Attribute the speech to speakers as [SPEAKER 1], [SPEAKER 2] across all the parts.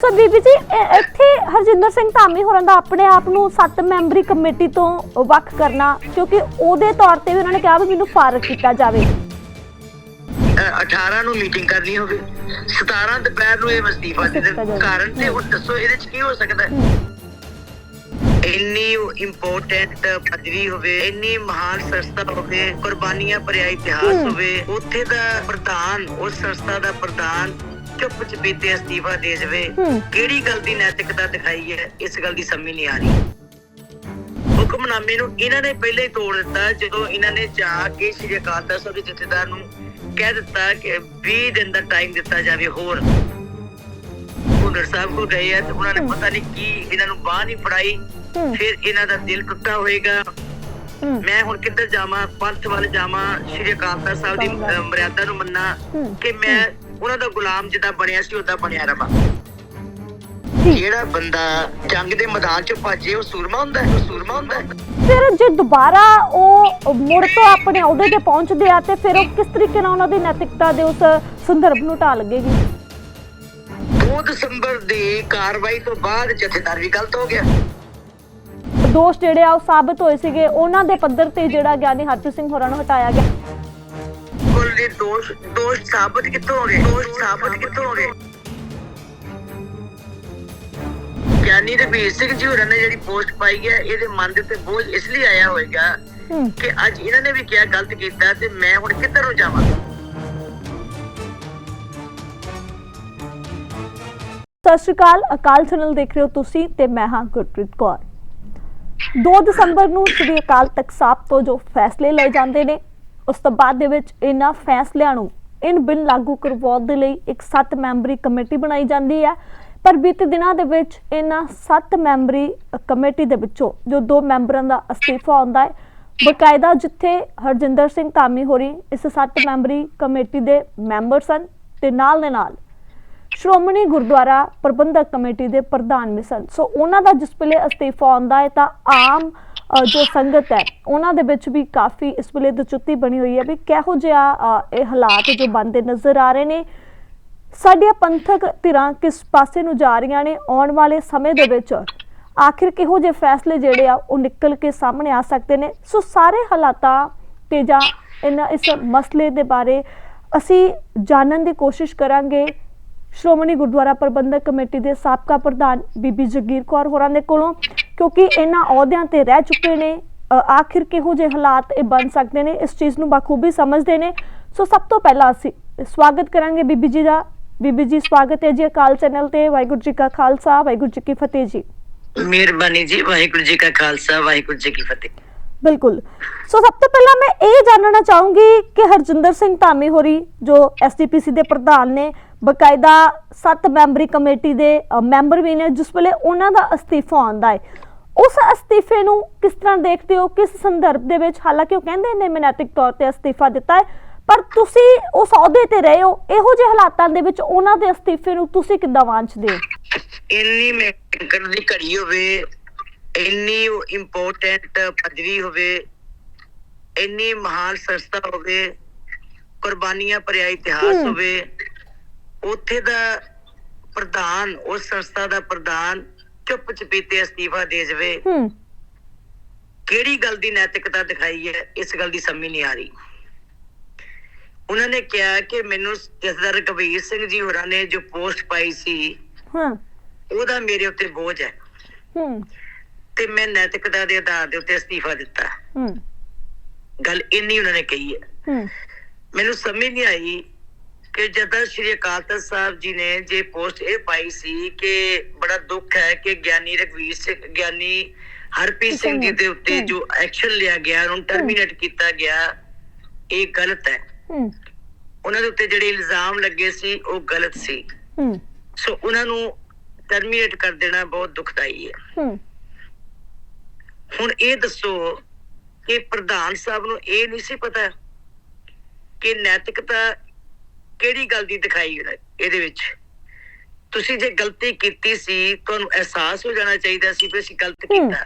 [SPEAKER 1] ਸੋ ਬੀਬੀ ਜੀ ਇਹ- ਇੱਥੇ ਹਰਜਿੰਦਰ ਸਿੰਘ ਧਾਮੀ ਹੋਰਾਂ ਦਾ ਆਪਣੇ ਆਪ ਨੂੰ ਸੱਤ ਮੈਂਬਰੀ ਕਮੇਟੀ ਤੋਂ ਵੱਖ ਕਰਨਾ ਕਿਉਂਕਿ ਉਹਦੇ ਤੌਰ ਤੇ ਵੀ ਉਹਨਾਂ ਨੇ ਕਿਹਾ ਵੀ ਮੈਨੂੰ ਫਾਰਗ ਕੀਤਾ ਜਾਵੇ
[SPEAKER 2] ਅ, 18 ਨੂੰ ਮੀਟਿੰਗ ਕਰਨੀ ਹੋਵੇ 17 ਦੁਪਹਿਰ ਨੂੰ ਇਹ ਵਸਤੀਫਾ ਦੇ
[SPEAKER 1] ਦਿੱਤਾ
[SPEAKER 2] ਦੇਣ।
[SPEAKER 1] ਜਾਵੇ।
[SPEAKER 2] ਕਾਰਨ ਤੇ ਹੁਣ ਦੱਸੋ ਇਹਦੇ ਚ ਕੀ ਹੋ ਸਕਦਾ ਹੈ? ਇੰਨੀ ਇੰਪੋਰਟੈਂਟ ਪਦਵੀ ਹੋਵੇ ਇੰਨੀ ਮਹਾਨ ਸੰਸਥਾ ਹੋਵੇ ਕੁਰਬਾਨੀਆਂ ਭਰਿਆ ਇਤਿਹਾਸ। ਹੋਵੇ ਉੱਥੇ ਦਾ ਪ੍ਰਧਾਨ ਉਸ ਸੰਸਥਾ ਦਾ ਪ੍ਰਧਾਨ ਚੁੱਪ ਚਪੀਤੇ ਅਸਤੀਫਾ ਦੇ ਜਾਵੇ। ਕਿਹੜੀ ਗੱਲ ਦੀ ਨੈਤਿਕਤਾ ਦਿਖਾਈ ਹੈ? ਇਸ ਗੱਲ ਦੀ ਸਮਝ ਨਹੀਂ ਆ ਰਹੀ। ਹੁਕਮਨਾਮੇ ਨੂੰ ਇਹਨਾਂ ਨੇ ਪਹਿਲੇ ਹੀ ਤੋੜ ਦਿੱਤਾ ਜਦੋਂ ਇਹਨਾਂ ਨੇ ਜਾ ਕੇ ਸ੍ਰੀ ਅਕਾਲ ਤਖਤ ਸਾਹਿਬ ਦੇ ਜਥੇਦਾਰ ਨੂੰ ਕਹਿ ਦਿੱਤਾ ਕਿ 20 ਦਿਨ ਦਾ ਟਾਈਮ ਦਿੱਤਾ ਜਾਵੇ ਹੋਰ। ਹੁਨਰ ਸਾਹਿਬ ਕੋ ਗਏ ਆ ਤੇ ਉਹਨਾਂ ਨੇ ਪਤਾ ਨਹੀਂ ਕੀ ਇਹਨਾਂ ਨੂੰ ਬਾਹ ਨਹੀਂ ਫੜਾਈ। ਫਿਰ ਇਹਨਾਂ ਦਾ ਦਿਲ ਟੁੱਟਾ ਹੋਏਗਾ। ਮੈਂ ਹੁਣ ਕਿੱਧਰ ਜਾਵਾਂ? ਪੰਥ ਵੱਲ ਜਾਵਾਂ? ਸ੍ਰੀ ਅਕਾਲ ਤਖਤ ਸਾਹਿਬ ਦੀ ਮਰਿਆਦਾ ਨੂੰ ਮੰਨਾਂ। ਕਿ ਮੈਂ ਉਹਨਾਂ ਦਾ ਗੁਲਾਮ ਜਿੱਦਾਂ ਬਣਿਆ ਸੀ ਉਦਾਂ ਬਣਿਆ ਰਵਾਂ। ਜਿਹੜਾ ਬੰਦਾ ਜੰਗ ਦੇ ਮੈਦਾਨ ਚੋਂ ਭੱਜੇ ਉਹ ਸੂਰਮਾ ਹੁੰਦਾ ਹੈ ਉਹ ਸੂਰਮਾ ਹੁੰਦਾ ਹੈ।
[SPEAKER 1] ਫਿਰ ਜੇ ਦੁਬਾਰਾ ਉਹ ਮੁੜ ਤੋਂ ਆਪਣੇ ਅਹੁਦੇ ਤੇ ਪਹੁੰਚਦੇ ਆ ਤੇ ਫਿਰ ਉਹ ਕਿਸ ਤਰੀਕੇ ਨਾਲ ਉਹਨਾਂ ਦੀ ਨੈਤਿਕਤਾ ਦੇ ਉਸ ਸੰਦਰਭ ਨੂੰ ਢਾਹ ਲੱਗੇਗੀ?
[SPEAKER 2] 2 ਦਸੰਬਰ ਦੀ ਕਾਰਵਾਈ ਤੋਂ ਬਾਅਦ ਜਥੇਦਾਰ ਵੀ ਗਲਤ ਹੋ ਗਿਆ।
[SPEAKER 1] ਦੋਸ਼ ਜਿਹੜੇ ਆ ਉਹ ਸਾਬਤ ਹੋਏ ਸੀਗੇ। ਉਹਨਾਂ ਦੇ ਪੱਧਰ ਤੇ ਜਿਹੜਾ ਗਿਆਨੀ ਹਰਪ੍ਰੀਤ ਸਿੰਘ ਹੋਰਾਂ ਨੂੰ ਹਟਾਇਆ ਗਿਆ।
[SPEAKER 2] ਕੁੱਲ ਦੇ ਦੋਸ਼ ਦੋਸ਼ ਸਾਬਤ ਕਿੱਥੋਂ ਹੋ ਗਏ? ਦੋਸ਼ ਸਾਬਤ ਕਿੱਥੋਂ ਹੋ ਗਏ? ਗਿਆਨੀ ਰਵੀਰ ਸਿੰਘ ਜੀ ਹੋਰਾਂ ਨੇ ਜਿਹੜੀ ਪੋਸਟ ਪਾਈ ਹੈ ਇਹਦੇ ਮਨ ਦੇ ਉੱਤੇ ਬੋਝ ਇਸ ਲਈ ਆਇਆ ਹੋਵੇਗਾ ਕਿ ਅੱਜ ਇਹਨਾਂ ਨੇ ਵੀ ਕਿਹਾ ਗਲਤ ਕੀਤਾ ਤੇ ਮੈਂ ਹੁਣ ਕਿੱਧਰ ਨੂੰ ਜਾਵਾਂ?
[SPEAKER 1] ਸਤਿ ਸ਼੍ਰੀ ਅਕਾਲ ਅਕਾਲ ਚੈਨਲ ਦੇਖ ਰਹੇ ਹੋ ਤੁਸੀਂ ਤੇ ਮੈਂ ਹਾਂ ਗੁਰਪ੍ਰੀਤ ਕੌਰ। 2 ਦਸੰਬਰ ਨੂੰ ਸ੍ਰੀ ਅਕਾਲ ਤਖਤ ਸਾਹਿਬ ਤੋਂ ਜੋ ਫੈਸਲੇ ਲਏ ਜਾਂਦੇ ਨੇ ਉਸ ਤੋਂ ਬਾਅਦ ਦੇ ਵਿੱਚ ਇਹਨਾਂ ਫੈਸਲਿਆਂ ਨੂੰ ਇਨ ਬਿਨ ਲਾਗੂ ਕਰਵਾਉਣ ਦੇ ਲਈ ਇੱਕ 7 ਮੈਂਬਰੀ ਕਮੇਟੀ ਬਣਾਈ ਜਾਂਦੀ ਹੈ। ਪਰ ਬੀਤੇ ਦਿਨਾਂ ਦੇ ਵਿੱਚ ਇਹਨਾਂ 7 ਮੈਂਬਰੀ ਕਮੇਟੀ ਦੇ ਵਿੱਚੋਂ ਜੋ ਦੋ ਮੈਂਬਰਾਂ ਦਾ ਅਸਤੀਫਾ ਆਉਂਦਾ ਹੈ, ਬਕਾਇਦਾ ਜਿੱਥੇ ਹਰਜਿੰਦਰ ਸਿੰਘ ਧਾਮੀ ਹੋਰੀ ਇਸ 7 ਮੈਂਬਰੀ ਕਮੇਟੀ ਦੇ ਮੈਂਬਰ ਸਨ ਤੇ ਨਾਲ ਦੇ ਨਾਲ ਸ਼੍ਰੋਮਣੀ ਗੁਰਦੁਆਰਾ ਪ੍ਰਬੰਧਕ ਕਮੇਟੀ ਦੇ ਪ੍ਰਧਾਨ ਵੀ ਸਨ। ਸੋ ਉਹਨਾਂ ਦਾ ਜਿਸ ਵੇਲੇ ਅਸਤੀਫਾ ਆਉਂਦਾ ਹੈ ਤਾਂ ਆਮ ਜੋ ਸੰਗਤ ਹੈ, ਉਹਨਾਂ ਦੇ ਵਿੱਚ ਵੀ ਕਾਫੀ ਇਸ ਵੇਲੇ ਦਚੁੱਤੀ ਬਣੀ ਹੋਈ ਹੈ ਵੀ ਕਿਹੋ ਜਿਹਾ ਇਹ ਹਾਲਾਤ ਜੋ ਬਣਦੇ ਨਜ਼ਰ ਆ ਰਹੇ ਨੇ। ਸਾਡੀਆਂ ਪੰਥਕ ਧਿਰਾਂ ਕਿਸ ਪਾਸੇ ਨੂੰ ਜਾ ਰਹੀਆਂ ਨੇ ਆਉਣ ਵਾਲੇ ਸਮੇਂ ਦੇ ਵਿੱਚ? ਆਖਿਰ ਕਿਹੋ ਜਿਹੇ ਫੈਸਲੇ ਜਿਹੜੇ ਆ, ਉਹ ਨਿਕਲ ਕੇ ਸਾਹਮਣੇ ਆ ਸਕਦੇ ਨੇ? ਸੋ ਸਾਰੇ ਹਾਲਾਤਾਂ ਤੇ ਜਾਂ ਇਹਨਾਂ ਇਸ ਮਸਲੇ ਦੇ ਬਾਰੇ ਅਸੀਂ ਜਾਣਨ ਦੀ ਕੋਸ਼ਿਸ਼ ਕਰਾਂਗੇ। ਸ਼੍ਰੋਮਣੀ ਗੁਰਦੁਆਰਾ ਪ੍ਰਬੰਧਕ ਕਮੇਟੀ ਦੇ ਸਾਬਕਾ ਪ੍ਰਧਾਨ ਬੀਬੀ ਜਗੀਰ ਕੌਰ ਹੋਰਾਂ ਦੇ ਕੋਲੋਂ। ਕਿਉਂਕਿ ਇਹਨਾਂ ਅਹੁਦਿਆਂ ਤੇ ਰਹਿ ਚੁੱਕੇ ਨੇ ਆਖਿਰ ਕਿਹੋ ਜਿਹੇ ਹਾਲਾਤ ਇਹ ਬਣ ਸਕਦੇ ਨੇ ਇਸ ਚੀਜ਼ ਨੂੰ ਬਖੂਬੀ ਸਮਝਦੇ ਨੇ। ਸੋ ਸਭ ਤੋਂ ਪਹਿਲਾਂ ਅਸੀਂ ਸਵਾਗਤ ਕਰਾਂਗੇ ਬੀਬੀ ਜੀ ਦਾ। ਬੀਬੀ ਜੀ ਸਵਾਗਤ ਹੈ ਜੀ ਅਕਾਲ ਚੈਨਲ ਤੇ। ਵਾਹਿਗੁਰੂ ਜੀ ਕਾ ਖਾਲਸਾ ਵਾਹਿਗੁਰੂ ਜੀ ਕੀ ਫਤਿਹ ਜੀ।
[SPEAKER 2] ਮਿਹਰਬਾਨੀ ਜੀ ਵਾਹਿਗੁਰੂ ਜੀ ਕਾ ਖਾਲਸਾ ਵਾਹਿਗੁਰੂ ਜੀ ਕੀ ਫਤਿਹ।
[SPEAKER 1] ਬਿਲਕੁਲ। ਸੋ ਸਭ ਤੋਂ ਪਹਿਲਾਂ ਮੈਂ ਇਹ ਜਾਣਨਾ ਚਾਹੂੰਗੀ ਕਿ ਹਰਜਿੰਦਰ ਸਿੰਘ ਧਾਮੀ ਹੋਰੀ ਜੋ ਐਸਡੀਪੀਸੀ ਦੇ ਪ੍ਰਧਾਨ ਨੇ ਬਕਾਇਦਾ 7 ਮੈਂਬਰੀ ਕਮੇਟੀ ਦੇ ਮੈਂਬਰ ਵੀ ਨੇ ਜਿਸ ਵੇਲੇ ਉਹਨਾਂ ਦਾ ਅਸਤੀਫਾ ਆਉਂਦਾ ਹੈ। ਉਸ ਅਸਤੀਫੇ ਨੂੰ ਕਿਸ ਤਰ੍ਹਾਂ ਦੇਖਦੇ ਹੋ? ਕਿਸ ਸੰਦਰਭ ਦੇ ਵਿੱਚ? ਹਾਲਾਂਕਿ ਉਹ ਕਹਿੰਦੇ ਨੇ ਮੈਂ ਨੈਤਿਕ ਤੌਰ ਤੇ ਅਸਤੀਫਾ ਦਿੱਤਾ ਹੈ ਪਰ ਤੁਸੀਂ ਉਸ ਅਹੁਦੇ ਤੇ ਰਹੇ ਹੋ। ਇਹੋ ਜਿਹੇ ਹਾਲਾਤਾਂ ਦੇ ਵਿੱਚ ਉਹਨਾਂ ਦੇ ਅਸਤੀਫੇ ਨੂੰ ਤੁਸੀਂ ਕਿੱਦਾਂ ਵਾਂਝਦੇ ਹੋ?
[SPEAKER 2] ਇੰਨੀ ਮਿਹਨਤ ਦੀ ਘੜੀ ਹੋਵੇ ਇੰਨੀ ਇੰਪੋਰਟੈਂਟ ਪਦਵੀ ਹੋਵੇ ਇੰਨੀ ਮਹਾਨ ਸੰਸਥਾ ਹੋਵੇ ਕੁਰਬਾਨੀਆਂ ਭਰਿਆ ਇਤਿਹਾਸ। ਹੋਵੇ ਉੱਥੇ ਦਾ ਪ੍ਰਧਾਨ ਉਸ ਸੰਸਥਾ ਦਾ ਪ੍ਰਧਾਨ ਚੁੱਪ ਚਪੀਤੇ ਅਸਤੀਫਾ ਦੇ ਜਾਵੇ।
[SPEAKER 1] ਹੂੰ।
[SPEAKER 2] ਕਿਹੜੀ ਗੱਲ ਦੀ ਨੈਤਿਕਤਾ ਦਿਖਾਈ ਹੈ? ਇਸ ਗੱਲ ਦੀ ਸਮਝ ਨਹੀਂ ਆ ਰਹੀ। ਉਹਨਾਂ ਨੇ ਕਿਹਾ ਕਿ ਮੈਨੂੰ ਜਸਦਰ ਕਬੀਰ ਸਿੰਘ ਜੀ ਹੋਰਾਂ ਨੇ ਜੋ ਪੋਸਟ ਪਾਈ ਸੀ
[SPEAKER 1] ਹਾਂ।
[SPEAKER 2] ਉਹਦਾ ਮੇਰੇ ਉੱਤੇ ਬੋਝ ਹੈ।
[SPEAKER 1] ਹੂੰ।
[SPEAKER 2] ਤੇ ਮੈਂ ਨੈਤਿਕਤਾ ਦੇ ਆਧਾਰ ਦੇ ਉੱਤੇ ਅਸਤੀਫਾ ਦਿੱਤਾ।
[SPEAKER 1] ਹੂੰ।
[SPEAKER 2] ਗੱਲ ਇੰਨੀ ਉਹਨਾਂ ਨੇ ਕਹੀ ਹੈ।
[SPEAKER 1] ਹੂੰ।
[SPEAKER 2] ਮੈਨੂੰ ਸਮਝ ਨਹੀਂ ਆਈ ਕਿ ਜਦੋਂ ਸ਼੍ਰੀ ਅਕਾਲ ਤਖਤ ਸਾਹਿਬ ਜੀ ਨੇ ਜੇ ਪੋਸਟ ਇਹ ਪਾਈ ਸੀ ਕਿ ਬੜਾ ਦੁੱਖ ਹੈ ਕਿ ਗਿਆਨੀ ਰਘਵੀਰ ਸਿੰਘ ਗਿਆਨੀ ਹਰਪ੍ਰੀਤ ਸਿੰਘ ਜੀ ਦੇ ਉੱਤੇ। ਜੋ ਐਕਸ਼ਨ ਲਿਆ ਗਿਆ ਉਹਨੂੰ ਟਰਮੀਨੇਟ ਕੀਤਾ ਗਿਆ ਇਹ ਗਲਤ ਹੈ। ਉਹਨਾਂ ਦੇ ਉੱਤੇ ਜਿਹੜੇ ਇਲਜ਼ਾਮ ਲੱਗੇ ਸੀ ਉਹ ਗਲਤ ਸੀ। ਸੋ ਉਹਨਾਂ ਨੂੰ ਟਰਮੀਨੇਟ ਕਰ ਦੇਣਾ ਬਹੁਤ ਦੁਖਦਾਈ ਹੂੰ। ਹੁਣ ਇਹ ਦੱਸੋ ਕਿ ਪ੍ਰਧਾਨ ਸਾਹਿਬ ਨੂੰ ਇਹ ਨਹੀਂ ਸੀ ਪਤਾ ਕਿ ਨੈਤਿਕਤਾ ਕਿਹੜੀ ਗੱਲ ਦੀ ਦਿਖਾਈ ਇਹਦੇ ਵਿੱਚ? ਤੁਸੀਂ ਜੇ ਗਲਤੀ ਕੀਤੀ ਸੀ ਤੁਹਾਨੂੰ ਅਹਿਸਾਸ ਹੋ ਜਾਣਾ ਚਾਹੀਦਾ ਸੀ ਕਿ ਅਸੀਂ ਗਲਤ। ਕੀਤਾ।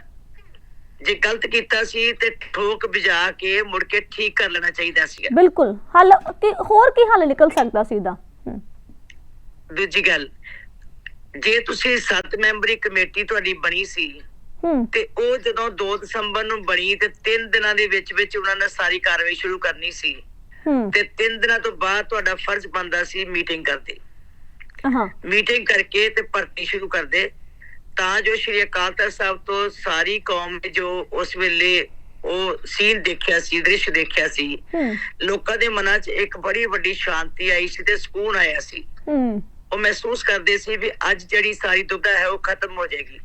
[SPEAKER 2] ਜੇ ਗਲਤ ਕੀਤਾ ਸੀ ਤੇ ਠੋਕ ਵਜਾ ਕੇ ਮੁੜ ਕੇ ਠੀਕ ਕਰ ਲੈਣਾ ਚਾਹੀਦਾ ਸੀ
[SPEAKER 1] ਬਿਲਕੁਲ। ਹੱਲ ਕਿ ਹੋਰ ਕੀ ਹੱਲ ਨਿਕਲ ਸਕਦਾ ਸੀ ਇਹਦਾ
[SPEAKER 2] ਦੂਜੀ ਗੱਲ ਜੇ ਤੁਸੀਂ 7 ਮੈਂਬਰੀ ਕਮੇਟੀ ਤੁਹਾਡੀ ਬਣੀ ਸੀ ਤੇ ਉਹ ਜਦੋਂ 2 ਦਸੰਬਰ ਨੂੰ ਬਣੀ ਤੇ 3 ਦਿਨਾਂ ਦੇ ਵਿੱਚ ਵਿੱਚ ਉਹਨਾਂ ਨੇ ਸਾਰੀ ਕਾਰਵਾਈ ਸ਼ੁਰੂ ਕਰਨੀ ਸੀ ਤੇ 3 ਦਿਨਾਂ ਤੋਂ ਬਾਅਦ ਤੁਹਾਡਾ ਫਰਜ਼ ਬਣਦਾ ਸੀ ਮੀਟਿੰਗ ਕਰਦੇ
[SPEAKER 1] ਹਾਂ।
[SPEAKER 2] ਮੀਟਿੰਗ ਕਰਕੇ ਤੇ ਭਰਤੀ ਸ਼ੁਰੂ ਕਰਦੇ। ਤਾਂ ਜੋ ਸ਼੍ਰੀ ਅਕਾਲ ਤਖਤ ਸਾਹਿਬ ਤੋਂ ਸਾਰੀ ਕੌਮ ਨੇ ਜੋ ਉਸ ਵੇਲੇ ਉਹ ਸੀਨ ਦੇਖਿਆ ਸੀ ਦ੍ਰਿਸ਼ ਦੇਖਿਆ ਸੀ ਲੋਕਾਂ ਦੇ ਮਨਾਂ 'ਚ ਇੱਕ ਬੜੀ ਵੱਡੀ ਸ਼ਾਂਤੀ ਆਈ ਸੀ ਤੇ ਸਕੂਨ ਆਇਆ ਸੀ। ਉਹ ਮਹਿਸੂਸ ਕਰਦੇ ਸੀ ਵੀ ਅੱਜ ਜਿਹੜੀ ਸਾਰੀ ਦੁੱਗਾ ਹੈ ਉਹ ਖਤਮ ਹੋ ਜਾਏਗੀ।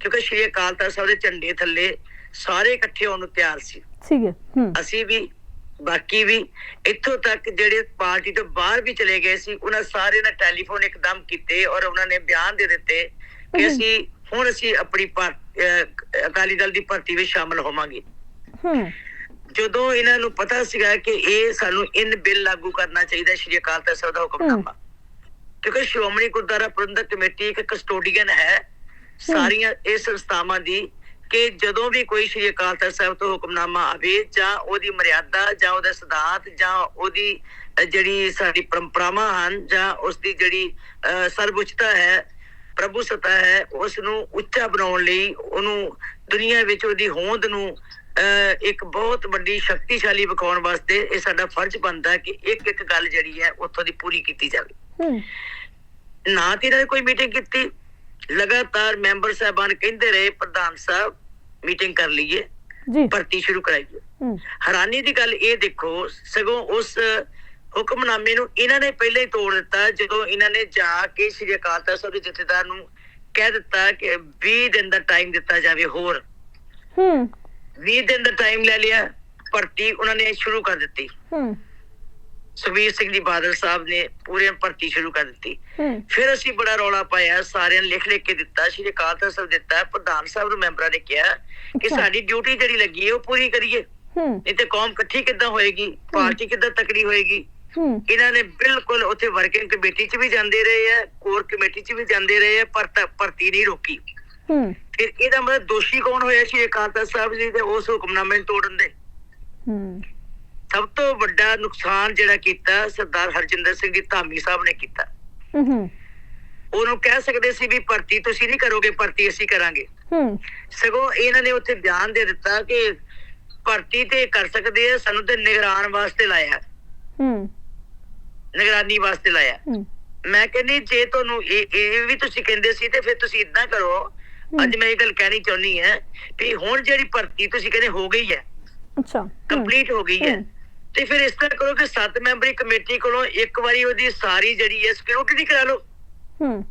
[SPEAKER 2] ਕਿਉਂਕਿ ਸ਼੍ਰੀ ਅਕਾਲ ਤਖਤ ਸਾਹਿਬ ਦੇ ਝੰਡੇ ਥੱਲੇ ਸਾਰੇ ਇਕੱਠੇ ਹੋਣ ਨੂੰ ਤਿਆਰ ਸੀ।
[SPEAKER 1] ਸੀਗੇ। ਹੂੰ।
[SPEAKER 2] ਅਸੀਂ ਵੀ ਬਾਕੀ ਵੀ ਇੱਥੋਂ ਤੱਕ ਜਿਹੜੇ ਪਾਰਟੀ ਤੋਂ ਬਾਹਰ ਵੀ ਚਲੇ ਗਏ ਸੀ ਉਹਨਾਂ ਸਾਰੇ ਨੇ ਟੈਲੀਫੋਨ ਇੱਕਦਮ ਕੀਤੇ ਔਰ ਉਹਨਾਂ ਨੇ ਬਿਆਨ ਦੇ ਦਿੱਤੇ ਕਿ। ਅਸੀਂ ਹੁਣ ਅਸੀਂ ਆਪਣੀ ਅਕਾਲੀ ਦਲ ਦੀ ਭਰਤੀ ਵਿੱਚ ਸ਼ਾਮਲ ਹੋਵਾਂਗੇ। ਜਦੋਂ ਇਹਨਾਂ ਨੂੰ ਪਤਾ ਸੀਗਾ ਕਿ ਇਹ ਸਾਨੂੰ ਇਨ ਬਿੱਲ ਲਾਗੂ ਕਰਨਾ ਚਾਹੀਦਾ ਸ਼੍ਰੀ ਅਕਾਲ ਤਖਤ ਸਾਹਿਬ ਦਾ ਹੁਕਮਨਾਮਾ ਕਿਉਂਕਿ ਸ਼੍ਰੋਮਣੀ ਗੁਰਦੁਆਰਾ ਪ੍ਰਬੰਧਕ ਕਮੇਟੀ ਇੱਕ ਕਸਟੋਡੀਅਨ ਹੈ। ਸਾਰੀਆਂ ਇਹ ਸੰਸਥਾਵਾਂ ਦੀ ਕਿ ਜਦੋਂ ਵੀ ਕੋਈ ਸ਼੍ਰੀ ਅਕਾਲ ਤਖਤ ਸਾਹਿਬ ਤੋਂ ਹੁਕਮਨਾਮਾ ਆਵੇ ਜਾਂ ਉਹਦੀ ਮਰਿਆਦਾ ਜਾਂ ਉਹਦਾ ਸਿਧਾਂਤ ਜਾਂ ਉਹਦੀ ਜਿਹੜੀ ਸਾਡੀ ਪਰੰਪਰਾਵਾਂ ਹਨ ਜਾਂ ਉਸ ਦੀ ਜਿਹੜੀ ਅਹ, ਸਰਵਉੱਚਤਾ ਹੈ ਪ੍ਰਭੂ ਸਤਾ ਹੈ ਉਸ ਨੂੰ ਉੱਚਾ ਬਣਾਉਣ ਲਈ ਉਹਨੂੰ ਦੁਨੀਆ ਵਿੱਚ ਉਹਦੀ ਹੋਂਦ ਨੂੰ ਇੱਕ ਬਹੁਤ ਵੱਡੀ ਸ਼ਕਤੀਸ਼ਾਲੀ ਵਿਖਾਉਣ ਵਾਸਤੇ ਇਹ ਸਾਡਾ ਫਰਜ਼ ਬਣਦਾ ਹੈ ਕਿ ਇੱਕ ਇੱਕ ਗੱਲ ਜਿਹੜੀ ਹੈ ਉੱਥੋਂ ਦੀ ਪੂਰੀ ਕੀਤੀ ਜਾਵੇ। ਨਾ ਤੇ ਇਹਨਾਂ ਨੇ ਕੋਈ ਮੀਟਿੰਗ ਕੀਤੀ ਲਗਾਤਾਰ ਮੈਂਬਰ ਸਾਹਿਬਾਨ ਕਹਿੰਦੇ ਰਹੇ ਪ੍ਰਧਾਨ ਸਾਹਿਬ ਮੀਟਿੰਗ ਕਰ ਲਈਏ
[SPEAKER 1] ਜੀ।
[SPEAKER 2] ਭਰਤੀ ਸ਼ੁਰੂ ਕਰਾਈਏ। ਹੈਰਾਨੀ ਦੀ ਗੱਲ ਇਹ ਦੇਖੋ ਸਗੋਂ ਉਸ ਹੁਕਮਨਾਮੇ ਨੂੰ ਇਹਨਾਂ ਨੇ ਪਹਿਲਾਂ ਹੀ ਤੋੜ ਦਿੱਤਾ ਜਦੋਂ ਇਹਨਾਂ ਨੇ ਜਾ ਕੇ ਸ੍ਰੀ ਅਕਾਲ ਤਖਤ ਸਾਹਿਬ ਦੇ ਜਥੇਦਾਰ ਨੂੰ ਕਹਿ ਦਿੱਤਾ ਕਿ 20 ਦਿਨ ਦਾ ਟਾਈਮ ਦਿੱਤਾ ਜਾਵੇ ਹੋਰ।
[SPEAKER 1] ਹੂੰ।
[SPEAKER 2] 20 ਦਿਨ ਦਾ ਟਾਈਮ ਲੈ ਲਿਆ ਭਰਤੀ ਉਹਨਾਂ ਨੇ ਸ਼ੁਰੂ ਕਰ ਦਿੱਤੀ।
[SPEAKER 1] ਹੂੰ।
[SPEAKER 2] ਸੁਖਬੀਰ ਸਿੰਘ ਜੀ ਬਾਦਲ ਸਾਹਿਬ ਨੇ ਪੂਰੇ ਭਰਤੀ ਸ਼ੁਰੂ ਕਰ ਦਿੱਤੀ। ਫਿਰ ਅਸੀਂ ਬੜਾ ਰੌਲਾ ਪਾਇਆ ਸਾਰਿਆਂ ਨੇ ਲਿਖ ਲਿਖ ਕੇ ਦਿੱਤਾ ਸ਼੍ਰੀ ਅਕਾਲ ਤਖਤ ਸਾਹਿਬ ਦਿੱਤਾ ਪ੍ਰਧਾਨ ਸਾਹਿਬ ਨੂੰ ਮੈਂਬਰਾਂ ਨੇ ਕਿਹਾ ਕਿ। ਸਾਡੀ ਡਿਊਟੀ ਜਿਹੜੀ ਲੱਗੀ ਹੈ ਉਹ ਪੂਰੀ ਕਰੀਏ। ਨਹੀਂ ਤੇ ਕੌਮ ਇਕੱਠੀ ਕਿੱਦਾਂ ਹੋਏਗੀ? ਪਾਰਟੀ ਕਿੱਦਾਂ ਤਕੜੀ ਹੋਏਗੀ? ਇਹਨਾਂ ਨੇ ਬਿਲਕੁਲ ਉੱਥੇ ਵਰਕਿੰਗ ਕਮੇਟੀ 'ਚ ਵੀ ਜਾਂਦੇ ਰਹੇ ਆ ਕੋਰ ਕਮੇਟੀ 'ਚ ਵੀ ਜਾਂਦੇ ਰਹੇ ਆ ਪਰ ਭਰਤੀ ਨਹੀਂ ਰੋਕੀ। ਫਿਰ ਇਹਦਾ ਮਤਲਬ ਦੋਸ਼ੀ ਕੌਣ ਹੋਇਆ ਸ਼੍ਰੀ ਅਕਾਲ ਤਖਤ ਸਾਹਿਬ ਜੀ ਦੇ? ਉਸ ਹੁਕਮਨਾਮੇ ਨੂੰ ਤੋੜਨ ਦੇ। ਸਭ ਤੋਂ ਵੱਡਾ ਨੁਕਸਾਨ ਜਿਹੜਾ ਕੀਤਾ ਸਰਦਾਰ ਹਰਜਿੰਦਰ ਸਿੰਘ ਜੀ ਧਾਮੀ ਸਾਹਿਬ ਨੇ ਕੀਤਾ।
[SPEAKER 1] ਹੂੰ
[SPEAKER 2] ਉਹਨੂੰ ਕਹਿ ਸਕਦੇ ਸੀ ਵੀ ਭਰਤੀ ਤੁਸੀਂ ਨਹੀਂ ਕਰੋਗੇ ਭਰਤੀ ਅਸੀਂ ਕਰਾਂਗੇ।
[SPEAKER 1] ਹੂੰ।
[SPEAKER 2] ਸਗੋਂ ਇਹਨਾਂ ਨੇ ਉੱਥੇ ਬਿਆਨ ਦੇ ਦਿੱਤਾ ਕਿ ਭਰਤੀ ਤੇ ਕਰ ਸਕਦੇ ਆ ਸਾਨੂੰ ਤੇ ਨਿਗਰਾਨ ਵਾਸਤੇ ਲਾਇਆ
[SPEAKER 1] ਹੂੰ।
[SPEAKER 2] ਨਿਗਰਾਨੀ ਵਾਸਤੇ ਲਾਇਆ ਮੈਂ ਕਹਿੰਦੀ ਜੇ ਤੁਹਾਨੂੰ ਇਹ ਇਹ ਵੀ ਤੁਸੀਂ ਕਹਿੰਦੇ ਸੀ ਤੇ ਫਿਰ ਤੁਸੀਂ ਇਦਾਂ ਕਰੋ। ਅੱਜ ਮੈਂ ਇਹ ਗੱਲ ਕਹਿਣੀ ਚਾਹੁੰਦੀ ਹਾਂ ਵੀ ਹੁਣ ਜਿਹੜੀ ਭਰਤੀ ਤੁਸੀਂ ਕਹਿੰਦੇ ਹੋ ਗਈ ਹੈ
[SPEAKER 1] ਅੱਛਾ।
[SPEAKER 2] ਕੰਪਲੀਟ ਹੋ ਗਈ ਹੂੰ। ਤੇ ਫਿਰ ਇਸ ਤਰ੍ਹਾਂ ਕਰੋ ਕਿ ਸੱਤ ਮੈਂਬਰੀ ਕਮੇਟੀ ਕੋਲੋਂ ਇੱਕ ਵਾਰੀ ਉਹਦੀ ਸਾਰੀ ਜਿਹੜੀ ਹੈ ਸਿਕਿਉਰਿਟੀ ਕਰਾ ਲਓ।
[SPEAKER 1] ਹੂੰ।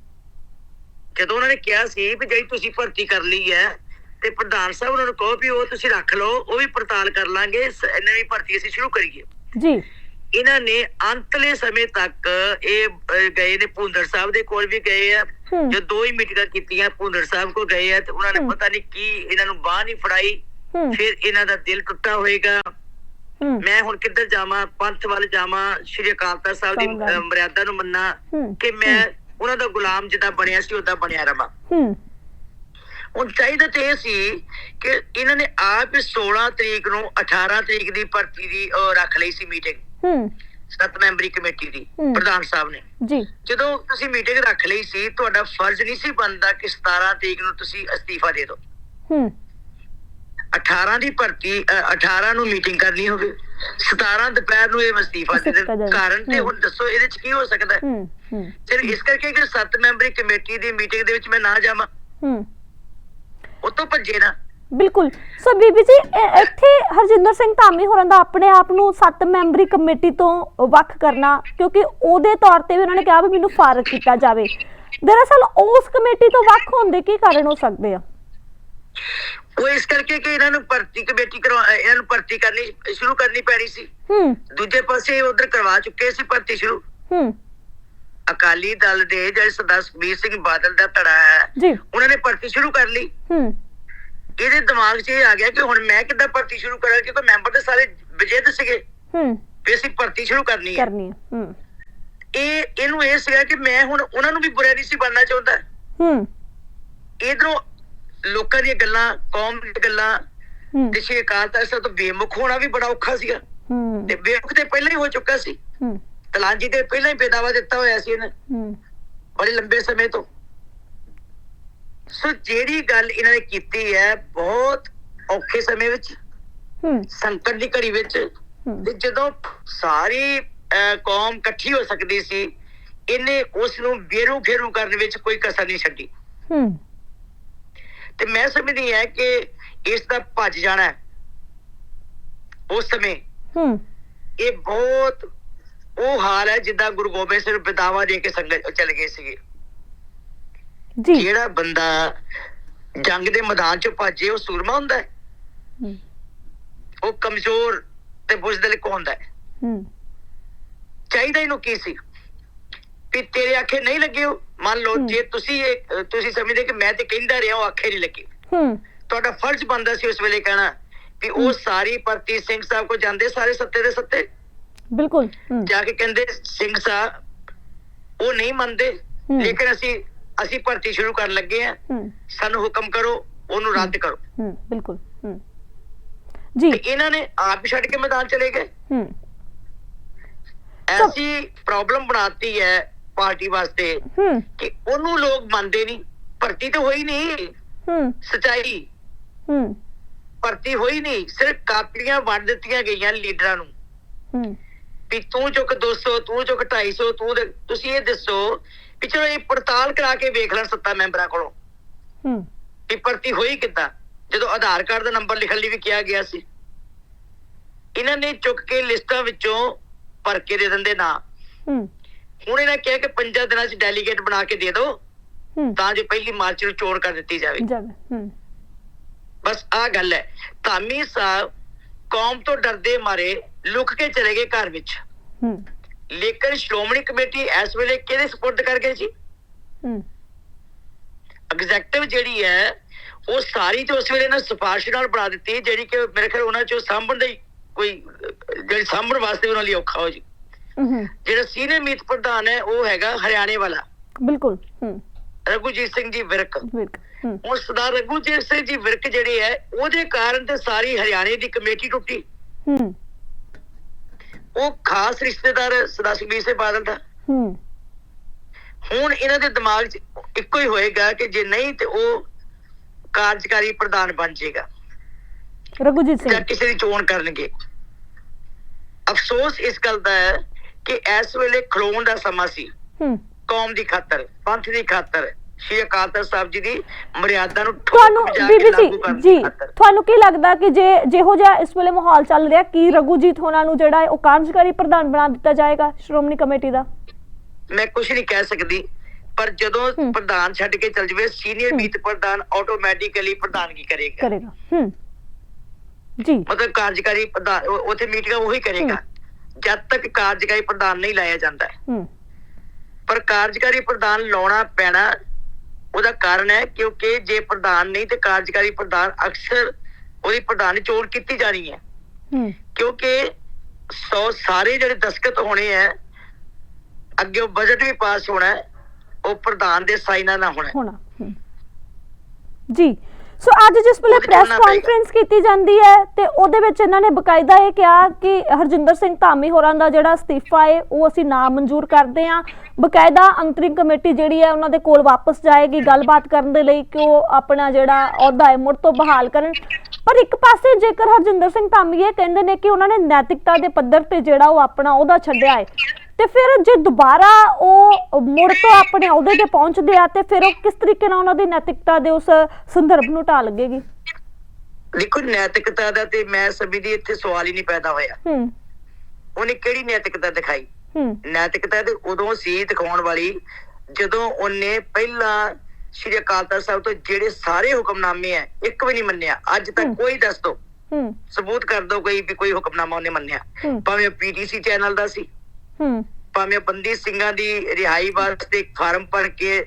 [SPEAKER 2] ਜਦੋਂ ਉਹਨਾਂ ਨੇ ਕਿਹਾ ਸੀ ਵੀ ਜਿਹੜੀ ਤੁਸੀਂ ਭਰਤੀ ਕਰ ਲਈ ਹੈ ਤੇ ਪ੍ਰਧਾਨ ਸਾਹਿਬ ਉਹਨਾਂ ਨੂੰ ਕਹੋ ਵੀ ਉਹ ਤੁਸੀਂ ਰੱਖ ਲਓ ਉਹ ਵੀ ਪੜਤਾਲ ਕਰ ਲਾਂਗੇ ਨਵੀਂ ਭਰਤੀ ਅਸੀਂ ਸ਼ੁਰੂ ਕਰੀਏ।
[SPEAKER 1] ਜੀ।
[SPEAKER 2] ਇਹਨਾਂ ਨੇ ਅੰਤਲੇ ਸਮੇਂ ਤੱਕ ਇਹ ਗਏ ਨੇ ਭੁੰਦਰ ਸਾਹਿਬ ਦੇ ਕੋਲ ਵੀ ਗਏ ਆ। ਜੋ ਦੋ ਹੀ ਮੀਟਿੰਗਾਂ ਕੀਤੀਆਂ ਭੁੰਦਰ ਸਾਹਿਬ ਕੋ ਗਏ ਆ ਤੇ ਉਹਨਾਂ ਨੇ। ਪਤਾ ਨਹੀਂ ਕੀ ਇਹਨਾਂ ਨੂੰ ਬਾਹ ਨਹੀਂ ਫੜਾਈ। ਫਿਰ ਇਹਨਾਂ ਦਾ ਦਿਲ ਟੁੱਟਾ ਹੋਏਗਾ। ਮੈਂ ਹੁਣ ਕਿੱਧਰ ਜਾਵਾਂ? ਪੰਥ ਵੱਲ ਜਾਵਾਂ? ਸ਼੍ਰੀ ਅਕਾਲ ਤਖਤ ਸਾਹਿਬ ਦੀ ਮਰਿਆਦਾ ਨੂੰ ਮੰਨਾਂ ਕਿ ਮੈਂ ਉਹਨਾਂ ਦਾ ਗੁਲਾਮ ਜਿੱਦਾਂ ਬਣਿਆ ਸੀ ਉਦਾਂ ਬਣਿਆ ਰਵਾਂ।
[SPEAKER 1] ਹੂੰ।
[SPEAKER 2] ਹੁਣ ਚਾਹੀਦਾ ਤੇ ਇਹ ਸੀ ਕਿ ਇਹਨਾਂ ਨੇ ਆਪ ਹੀ 16 ਤਰੀਕ ਨੂੰ 18 ਤਰੀਕ ਦੀ ਭਰਤੀ ਦੀ ਰੱਖ ਲਈ ਸੀ ਮੀਟਿੰਗ
[SPEAKER 1] ਹੂੰ।
[SPEAKER 2] ਸੱਤ ਮੈਂਬਰੀ ਕਮੇਟੀ ਦੀ। ਪ੍ਰਧਾਨ ਸਾਹਿਬ ਨੇ।
[SPEAKER 1] ਜੀ।
[SPEAKER 2] ਜਦੋਂ ਤੁਸੀਂ ਮੀਟਿੰਗ ਰੱਖ ਲਈ ਸੀ ਤੁਹਾਡਾ ਫਰਜ਼ ਨਹੀਂ ਸੀ ਬਣਦਾ ਕਿ 17 ਤਰੀਕ ਨੂੰ ਤੁਸੀਂ ਅਸਤੀਫਾ ਦੇ ਦਿਓ।
[SPEAKER 1] ਹੂੰ।
[SPEAKER 2] 18 ਦੀ ਭਰਤੀ ਅ, 18 ਨੂੰ ਮੀਟਿੰਗ ਕਰਨੀ ਹੋਵੇ 17 ਦੁਪਹਿਰ ਨੂੰ ਇਹ ਅਸਤੀਫਾ ਦੇ ਦੇਣ। ਕਾਰਨ ਤੇ। ਹੁਣ ਦੱਸੋ ਇਹਦੇ ਚ ਕੀ ਹੋ ਸਕਦਾ? ਹੈ ਸਿਰ ਇਸ ਕਰਕੇ ਕਿ ਸੱਤ ਮੈਂਬਰੀ ਕਮੇਟੀ ਦੀ ਮੀਟਿੰਗ ਦੇ ਵਿੱਚ ਮੈਂ ਨਾ ਜਾਵਾਂ।
[SPEAKER 1] ਹੂੰ।
[SPEAKER 2] ਉਤੋਂ ਭੱਜੇ ਨਾ।
[SPEAKER 1] ਬਿਲਕੁਲ। ਸੋ ਬੀਬੀ ਜੀ ਇੱਥੇ ਹਰਜਿੰਦਰ ਸਿੰਘ ਧਾਮੀ ਹੋਰਾਂ ਦਾ ਆਪਣੇ ਆਪ ਨੂੰ ਸੱਤ ਮੈਂਬਰੀ ਕਮੇਟੀ ਤੋਂ ਵੱਖ ਕਰਨਾ ਕਿਉਂਕਿ ਉਹਦੇ ਤੌਰ ਤੇ ਵੀ ਉਹਨਾਂ ਨੇ ਕਿਹਾ ਵੀ ਮੈਨੂੰ ਫਾਰਗ ਕੀਤਾ ਜਾਵੇ। ਦਰਅਸਲ ਉਸ ਕਮੇਟੀ ਤੋਂ ਵੱਖ ਹੋਣ ਦੇ ਕੀ ਕਾਰਨ ਹੋ ਸਕਦੇ ਆ?
[SPEAKER 2] ਉਹ ਇਸ ਕਰਕੇ ਕਿ ਇਹਨਾਂ ਨੂੰ ਭਰਤੀ ਕਮੇਟੀ ਕਰਵਾ ਇਹਨਾਂ ਨੂੰ ਭਰਤੀ ਕਰਨੀ ਸ਼ੁਰੂ ਕਰਨੀ ਪੈਣੀ ਸੀ।
[SPEAKER 1] ਹੂੰ।
[SPEAKER 2] ਦੂਜੇ ਪਾਸੇ ਉਧਰ ਕਰਵਾ ਚੁੱਕੇ ਸੀ ਭਰਤੀ ਸ਼ੁਰੂ।
[SPEAKER 1] ਹੂੰ।
[SPEAKER 2] ਅਕਾਲੀ ਦਲ ਦੇ ਜਿਹੜੇ ਸਰਦਾਰ ਸੁਖਬੀਰ ਸਿੰਘ ਬਾਦਲ ਦਾ ਧੜਾ ਹੈ
[SPEAKER 1] ਜੀ।
[SPEAKER 2] ਉਹਨਾਂ ਨੇ ਭਰਤੀ ਸ਼ੁਰੂ ਕਰ ਲਈ।
[SPEAKER 1] ਹੂੰ।
[SPEAKER 2] ਇਹਦੇ ਦਿਮਾਗ 'ਚ ਇਹ ਆ ਗਿਆ ਕਿ ਹੁਣ ਮੈਂ ਕਿੱਦਾਂ ਭਰਤੀ ਸ਼ੁਰੂ ਕਰਾਂ ਕਿਉਂਕਿ ਮੈਂਬਰ ਤੇ ਸਾਰੇ ਵਿਜੇਤ ਸੀਗੇ।
[SPEAKER 1] ਹੂੰ।
[SPEAKER 2] ਵੀ ਅਸੀਂ ਭਰਤੀ ਸ਼ੁਰੂ ਕਰਨੀ ਹੈ।
[SPEAKER 1] ਕਰਨੀ ਹੈ। ਹੂੰ।
[SPEAKER 2] ਇਹ ਇਹਨੂੰ ਇਹ ਸੀਗਾ ਕਿ ਮੈਂ ਹੁਣ ਉਹਨਾਂ ਨੂੰ ਵੀ ਬੁਰਾ ਨਹੀਂ ਸੀ ਬਣਨਾ ਚਾਹੁੰਦਾ।
[SPEAKER 1] ਹੂੰ।
[SPEAKER 2] ਇਧਰੋਂ ਲੋਕਾਂ ਦੀਆਂ ਗੱਲਾਂ ਕੌਮ ਦੀਆਂ ਗੱਲਾਂ ਤੇ ਸ਼੍ਰੀ ਅਕਾਲ ਤਖਤ ਸਾਹਿਬ ਤੋਂ ਬੇਮੁਖ ਹੋਣਾ ਵੀ ਬੜਾ ਔਖਾ ਸੀਗਾ। ਤੇ ਬੇਮੁਖ ਤੇ ਪਹਿਲਾਂ ਹੀ ਹੋ ਚੁੱਕਾ ਸੀ। ਤਲਾਂਜੀ ਤੇ ਪਹਿਲਾਂ ਹੀ ਬੇਦਾਵਾ ਦਿੱਤਾ ਹੋਇਆ ਸੀ ਇਹਨੇ। ਬੜੇ ਲੰਬੇ ਸਮੇਂ ਤੋਂ। ਸੋ ਜਿਹੜੀ ਗੱਲ ਇਹਨਾਂ ਨੇ ਕੀਤੀ ਹੈ ਬਹੁਤ ਔਖੇ ਸਮੇਂ ਵਿੱਚ ਸੰਕਟ ਦੀ ਘੜੀ ਵਿੱਚ ਤੇ ਜਦੋਂ ਸਾਰੀ ਕੌਮ ਇਕੱਠੀ ਹੋ ਸਕਦੀ ਸੀ ਇਹਨੇ ਉਸ ਨੂੰ ਬੇਰੂ ਫੇਰੂ ਕਰਨ ਵਿੱਚ ਕੋਈ ਕਸਰ ਨਹੀਂ ਛੱਡੀ।
[SPEAKER 1] ਹੂੰ।
[SPEAKER 2] ਤੇ ਮੈਂ ਸਮਝਦੀ ਹਾਂ ਕਿ ਇਸ ਦਾ ਭੱਜ ਜਾਣਾ। ਉਸ ਸਮੇਂ
[SPEAKER 1] ਹੂੰ।
[SPEAKER 2] ਇਹ ਬਹੁਤ ਉਹ ਹਾਲ ਹੈ ਜਿੱਦਾਂ ਗੁਰੂ ਗੋਬਿੰਦ ਸਿੰਘ ਬਦਾਵਾ ਦੇ ਕੇ ਸੰਗਤ ਚਲੇ ਗਏ ਸੀਗੇ।
[SPEAKER 1] ਜੀ।
[SPEAKER 2] ਜਿਹੜਾ ਬੰਦਾ ਜੰਗ ਦੇ ਮੈਦਾਨ ਚੋਂ ਭੱਜੇ ਉਹ ਸੂਰਮਾ ਹੁੰਦਾ ਹੈ।
[SPEAKER 1] ਹੂੰ।
[SPEAKER 2] ਉਹ ਕਮਜ਼ੋਰ ਤੇ ਬੁਜ਼ਦਿਲ ਕੋ ਹੁੰਦਾ ਹੈ?
[SPEAKER 1] ਹੂੰ।
[SPEAKER 2] ਚਾਹੀਦਾ ਇਹਨੂੰ ਕੀ ਸੀ? ਵੀ ਤੇਰੇ ਆਖੇ ਨਹੀਂ ਲੱਗੇ ਹੋ ਮੰਨ ਲਓ। ਜੇ ਤੁਸੀਂ ਇਹ ਤੁਸੀਂ ਸਮਝਦੇ ਕਿ ਮੈਂ ਤੇ ਕਹਿੰਦਾ ਰਿਹਾ ਉਹ ਆਖੇ ਨਹੀਂ ਲੱਗੇ।
[SPEAKER 1] ਹੂੰ।
[SPEAKER 2] ਤੁਹਾਡਾ ਫਰਜ਼ ਬਣਦਾ ਸੀ ਉਸ ਵੇਲੇ ਕਹਿਣਾ ਵੀ ਉਹ ਸਾਰੀ ਭਰਤੀ ਸਿੰਘ ਸਾਹਿਬ ਕੋ ਜਾਂਦੇ ਸਾਰੇ ਸੱਤੇ ਦੇ ਸੱਤੇ।
[SPEAKER 1] ਬਿਲਕੁਲ
[SPEAKER 2] ਜਾ ਕੇ ਕਹਿੰਦੇ ਸਿੰਘ ਸਾਹਿਬ ਉਹ ਨਹੀਂ ਮੰਨਦੇ। ਲੇਕਿਨ ਅਸੀਂ ਅਸੀਂ ਭਰਤੀ ਸ਼ੁਰੂ ਕਰਨ ਲੱਗੇ ਆ
[SPEAKER 1] ਹੂੰ।
[SPEAKER 2] ਸਾਨੂੰ ਹੁਕਮ ਕਰੋ ਉਹਨੂੰ ਰੱਦ ਕਰੋ।
[SPEAKER 1] ਹੂੰ ਬਿਲਕੁਲ ਹੂੰ। ਜੀ।
[SPEAKER 2] ਇਹਨਾਂ ਨੇ ਆਪ ਛੱਡ ਕੇ ਮੈਦਾਨ ਚਲੇ ਗਏ।
[SPEAKER 1] ਹੂੰ।
[SPEAKER 2] ਐਸੀ ਪ੍ਰੋਬਲਮ ਬਣਾਤੀ ਹੈ ਪਾਰਟੀ ਵਾਸਤੇ
[SPEAKER 1] ਹੂੰ।
[SPEAKER 2] ਕਿ ਉਹਨੂੰ ਲੋਕ ਮੰਨਦੇ ਨਹੀਂ। ਭਰਤੀ ਤਾਂ ਹੋਈ ਨਹੀਂ।
[SPEAKER 1] ਹੂੰ।
[SPEAKER 2] ਸਚਾਈ।
[SPEAKER 1] ਹੂੰ।
[SPEAKER 2] ਭਰਤੀ ਹੋਈ ਨਹੀਂ। ਸਿਰਫ ਕਾਪੀਆਂ ਵੰਡ ਦਿੱਤੀਆਂ ਗਈਆਂ ਲੀਡਰਾਂ ਨੂੰ।
[SPEAKER 1] ਹੂੰ।
[SPEAKER 2] ਵੀ ਤੂੰ ਚੁੱਕ 200 ਤੂੰ ਚੁੱਕ 250 ਤੂੰ ਤੁਸੀਂ ਇਹ ਦੱਸੋ ਵੀ ਚਲੋ ਇਹ ਪੜਤਾਲ ਕਰਾ ਕੇ ਵੇਖ ਲੈਣ ਸੱਤਾ ਮੈਂਬਰਾਂ ਕੋਲੋਂ।
[SPEAKER 1] ਹੂੰ।
[SPEAKER 2] ਵੀ ਭਰਤੀ ਹੋਈ ਕਿੱਦਾਂ? ਜਦੋਂ ਆਧਾਰ ਕਾਰਡ ਦਾ ਨੰਬਰ ਲਿਖਣ ਲਈ ਵੀ ਕਿਹਾ ਗਿਆ ਸੀ। ਇਹਨਾਂ ਨੇ ਚੁੱਕ ਕੇ ਲਿਸਟਾਂ ਵਿੱਚੋਂ ਭਰ ਕੇ ਦੇ ਦਿੰਦੇ ਨਾ।
[SPEAKER 1] ਹੂੰ।
[SPEAKER 2] ਹੁਣ ਇਹਨਾਂ ਕਿਹਾ ਕਿ ਪੰਜਾਂ ਦਿਨਾਂ 'ਚ ਡੈਲੀਗੇਟ ਬਣਾ ਕੇ ਦੇ ਦਿਓ ਤਾਂ ਜੋ ਪਹਿਲੀ ਮਾਰਚ ਨੂੰ ਚੋਣ ਕਰ ਦਿੱਤੀ ਜਾਵੇ। ਬਸ ਆ ਗੱਲ ਹੈ ਧਾਮੀ ਸਾਹਿਬ ਕੌਮ ਤੋਂ ਡਰਦੇ ਮਾਰੇ ਲੁਕ ਕੇ ਚਲੇ ਗਏ ਘਰ ਵਿੱਚ। ਲੇਕਿਨ ਸ਼੍ਰੋਮਣੀ ਕਮੇਟੀ ਇਸ ਵੇਲੇ ਕਿਹਦੇ ਸਪੋਰਟ ਕਰ ਗਈ ਸੀ? ਐਗਜ਼ੈਕਟਿਵ ਜਿਹੜੀ ਹੈ ਉਹ ਸਾਰੀ ਤੇ ਉਸ ਵੇਲੇ ਨਾ ਸਿਫਾਰਿਸ਼ ਨਾਲ ਬਣਾ ਦਿੱਤੀ ਜਿਹੜੀ ਕਿ ਮੇਰੇ ਖਿਆਲ ਉਹਨਾਂ ਚੋਂ ਸਾਂਭਣ ਦਾ ਕੋਈ ਜਿਹੜੀ ਸਾਂਭਣ ਵਾਸਤੇ ਉਹਨਾਂ ਲਈ ਔਖਾ ਹੋ ਜੀ। ਜਿਹੜਾ ਸੀਨੀਅਰ ਮੀਤ ਪ੍ਰਧਾਨ ਹੈ ਉਹ ਹੈਗਾ ਹਰਿਆਣੇ ਵਾਲਾ।
[SPEAKER 1] ਬਿਲਕੁਲ ਹੂੰ।
[SPEAKER 2] ਰਘੁਜੀਤ ਸਿੰਘ ਜੀ ਵਿਰਕ। ਹੁਣ ਸਰਦਾਰ ਰਘੁਜੀਤ ਸਿੰਘ ਜੀ ਵਿਰਕ ਜਿਹੜੇ ਹੈ ਉਹਦੇ ਕਾਰਨ ਤੇ ਸਾਰੀ ਹਰਿਆਣੇ ਦੀ ਕਮੇਟੀ ਟੁੱਟੀ।
[SPEAKER 1] ਹੂੰ।
[SPEAKER 2] ਉਹ ਖਾਸ ਰਿਸ਼ਤੇਦਾਰ ਸਰਦਾਰ ਸੁਖਬੀਰ ਸਿੰਘ ਬਾਦਲ ਦਾ।
[SPEAKER 1] ਹੂੰ।
[SPEAKER 2] ਹੁਣ ਇਹਨਾਂ ਦੇ ਦਿਮਾਗ 'ਚ ਇੱਕੋ ਹੀ ਹੋਏਗਾ ਕਿ ਜੇ ਨਹੀਂ ਤੇ ਉਹ ਕਾਰਜਕਾਰੀ ਪ੍ਰਧਾਨ ਬਣ ਜਾਏਗਾ।
[SPEAKER 1] ਰਘੁਜੀਤ ਸਿੰਘ।
[SPEAKER 2] ਜਾਂ ਕਿਸੇ ਦੀ ਚੋਣ ਕਰਨਗੇ। ਅਫਸੋਸ ਇਸ ਗੱਲ ਦਾ ਹੈ ਕਿ ਇਸ ਵੇਲੇ ਖਲੋਣ ਦਾ ਸਮਾਂ ਸੀ।
[SPEAKER 1] ਹੂੰ।
[SPEAKER 2] ਕੌਮ ਦੀ ਖਾਤਰ ਪੰਥ ਦੀ ਖਾਤਰ ਸ਼੍ਰੀ ਅਕਾਲ ਤਖਤ ਸਾਹਿਬ ਜੀ ਦੀ ਮਰਿਆਦਾ ਨੂੰ
[SPEAKER 1] ਤੁਹਾਨੂੰ ਬੀਬੀ ਜੀ ਜੀ ਤੁਹਾਨੂੰ ਕੀ ਲੱਗਦਾ ਕਿ ਜੇ ਜਿਹੋ ਜਿਹਾ ਇਸ ਵੇਲੇ ਮਾਹੌਲ ਚੱਲ ਰਿਹਾ ਕੀ ਰਘੁਜੀਤ ਹੋਣਾ ਨੂੰ ਜਿਹੜਾ ਹੈ ਉਹ ਕਾਰਜਕਾਰੀ ਪ੍ਰਧਾਨ ਬਣਾ ਦਿੱਤਾ ਜਾਏਗਾ ਸ਼੍ਰੋਮਣੀ ਕਮੇਟੀ ਦਾ?
[SPEAKER 2] ਮੈਂ ਕੁਝ ਨਹੀਂ ਕਹਿ ਸਕਦੀ ਪਰ ਜਦੋਂ। ਪ੍ਰਧਾਨ ਛੱਡ ਕੇ ਚਲ ਜਵੇ ਸੀਨੀਅਰ। ਮੀਤ ਪ੍ਰਧਾਨ ਆਟੋਮੈਟਿਕਲੀ ਪ੍ਰਧਾਨਗੀ ਕਰੇਗਾ।
[SPEAKER 1] ਕਰੇਗਾ ਹੂੰ। ਜੀ।
[SPEAKER 2] ਮਤਲਬ ਕਾਰਜਕਾਰੀ ਪ੍ਰਧਾਨ ਉੱਥੇ ਮੀਟਿੰਗਾਂ ਉਹੀ ਕਰੇਗਾ। ਜਦ ਤੱਕ ਕਾਰਜਕਾਰੀ ਪ੍ਰਧਾਨ ਨਹੀਂ ਲਾਇਆ ਜਾਂਦਾ। ਪਰ ਕਾਰਜਕਾਰੀ ਪ੍ਰਧਾਨ ਲਾਉਣਾ ਪੈਣਾ ਉਹਦਾ ਕਾਰਨ ਹੈ ਕਿਉਂਕਿ ਜੇ ਪ੍ਰਧਾਨ ਨਹੀਂ ਤੇ ਕਾਰਜਕਾਰੀ ਪ੍ਰਧਾਨ ਅਕਸਰ ਉਹਦੀ ਪ੍ਰਧਾਨ ਚੋਣ ਕੀਤੀ ਜਾਣੀ ਹੈ। ਕਿਉਂਕਿ ਸੌ ਸਾਰੇ ਜਿਹੜੇ ਦਸਖਤ ਹੋਣੇ ਹੈ ਅੱਗੇ ਉਹ ਬਜਟ ਵੀ ਪਾਸ ਹੋਣਾ ਹੈ ਉਹ ਪ੍ਰਧਾਨ ਦੇ ਸਾਈਨਾਂ ਨਾਲ ਹੋਣਾ।
[SPEAKER 1] ਜੀ ਸੋ ਅੱਜ ਜਿਸ ਵੇਲੇ ਪ੍ਰੈਸ। ਕਾਨਫਰੰਸ ਕੀਤੀ ਜਾਂਦੀ ਹੈ ਤੇ ਉਹਦੇ ਵਿੱਚ ਇਹਨਾਂ ਨੇ ਬਕਾਇਦਾ ਇਹ ਕਿਹਾ ਕਿ ਹਰਜਿੰਦਰ ਸਿੰਘ ਧਾਮੀ ਹੋਰਾਂ ਦਾ ਜਿਹੜਾ ਅਸਤੀਫਾ ਹੈ ਉਹ ਅਸੀਂ ਨਾ ਮਨਜ਼ੂਰ ਕਰਦੇ ਹਾਂ ਬਕਾਇਦਾ ਅੰਤਰਿਮ ਕਮੇਟੀ ਜਿਹੜੀ ਹੈ ਉਹਨਾਂ ਦੇ ਕੋਲ ਵਾਪਸ ਜਾਏਗੀ ਗੱਲਬਾਤ ਕਰਨ ਦੇ ਲਈ ਕਿ ਉਹ ਆਪਣਾ ਜਿਹੜਾ ਅਹੁਦਾ ਹੈ ਮੁੜ ਤੋਂ ਬਹਾਲ ਕਰਨ ਪਰ ਇੱਕ ਪਾਸੇ ਜੇਕਰ ਹਰਜਿੰਦਰ ਸਿੰਘ ਧਾਮੀ ਇਹ ਕਹਿੰਦੇ ਨੇ ਕਿ ਉਹਨਾਂ ਨੇ ਨੈਤਿਕਤਾ ਦੇ ਪੱਧਰ ਤੇ ਜਿਹੜਾ ਉਹ ਆਪਣਾ ਅਹੁਦਾ ਛੱਡਿਆ ਹੈ ਤੇ ਫਿਰ ਜੇ ਦੁਬਾਰਾ ਉਹ ਮੁੜ ਤੋਂ ਆਪਣੇ ਅਹੁਦੇ ਤੇ ਪਹੁੰਚਦੇ ਆ ਤੇ ਫਿਰ ਉਹ ਕਿਸ ਤਰੀਕੇ ਨਾਲ ਉਹਨਾਂ ਦੀ ਨੈਤਿਕਤਾ ਦੇ ਉਸ ਸੰਦਰਭ ਨੂੰ ਢਾਹ ਲੱਗੇਗੀ?
[SPEAKER 2] ਦੇਖੋ ਨੈਤਿਕਤਾ ਦਾ ਤੇ ਮੈਂ ਸਭੀ ਦੀ ਇੱਥੇ ਸਵਾਲ ਹੀ ਨਹੀਂ ਪੈਦਾ ਹੋਇਆ।
[SPEAKER 1] ਹੂੰ।
[SPEAKER 2] ਉਹਨੇ ਕਿਹੜੀ ਨੈਤਿਕਤਾ ਦਿਖਾਈ?
[SPEAKER 1] ਹੂੰ।
[SPEAKER 2] ਨੈਤਿਕਤਾ ਤੇ ਉਦੋਂ ਸੀ ਦਿਖਾਉਣ ਵਾਲੀ ਜਦੋਂ ਉਹਨੇ ਪਹਿਲਾਂ ਸ਼੍ਰੀ ਅਕਾਲ ਤਖਤ ਸਾਹਿਬ ਤੋਂ ਜਿਹੜੇ ਸਾਰੇ ਹੁਕਮਨਾਮੇ ਆ ਇੱਕ ਵੀ ਨਹੀਂ ਮੰਨਿਆ। ਅੱਜ ਤੱਕ। ਕੋਈ ਦੱਸ ਦੋ।
[SPEAKER 1] ਹੂੰ।
[SPEAKER 2] ਸਬੂਤ ਕਰ ਦੋ ਕੋਈ ਵੀ ਕੋਈ ਹੁਕਮਨਾਮਾ ਉਹਨੇ ਮੰਨਿਆ। ਭਾਵੇਂ ਪੀਟੀਸੀ ਚੈਨਲ ਦਾ ਸੀ।
[SPEAKER 1] ਹੂੰ।
[SPEAKER 2] ਭਾਵੇਂ ਬੰਦੀ ਸਿੰਘਾਂ ਦੀ ਰਿਹਾਈ ਵਾਸਤੇ ਫਾਰਮ ਭਰ ਕੇ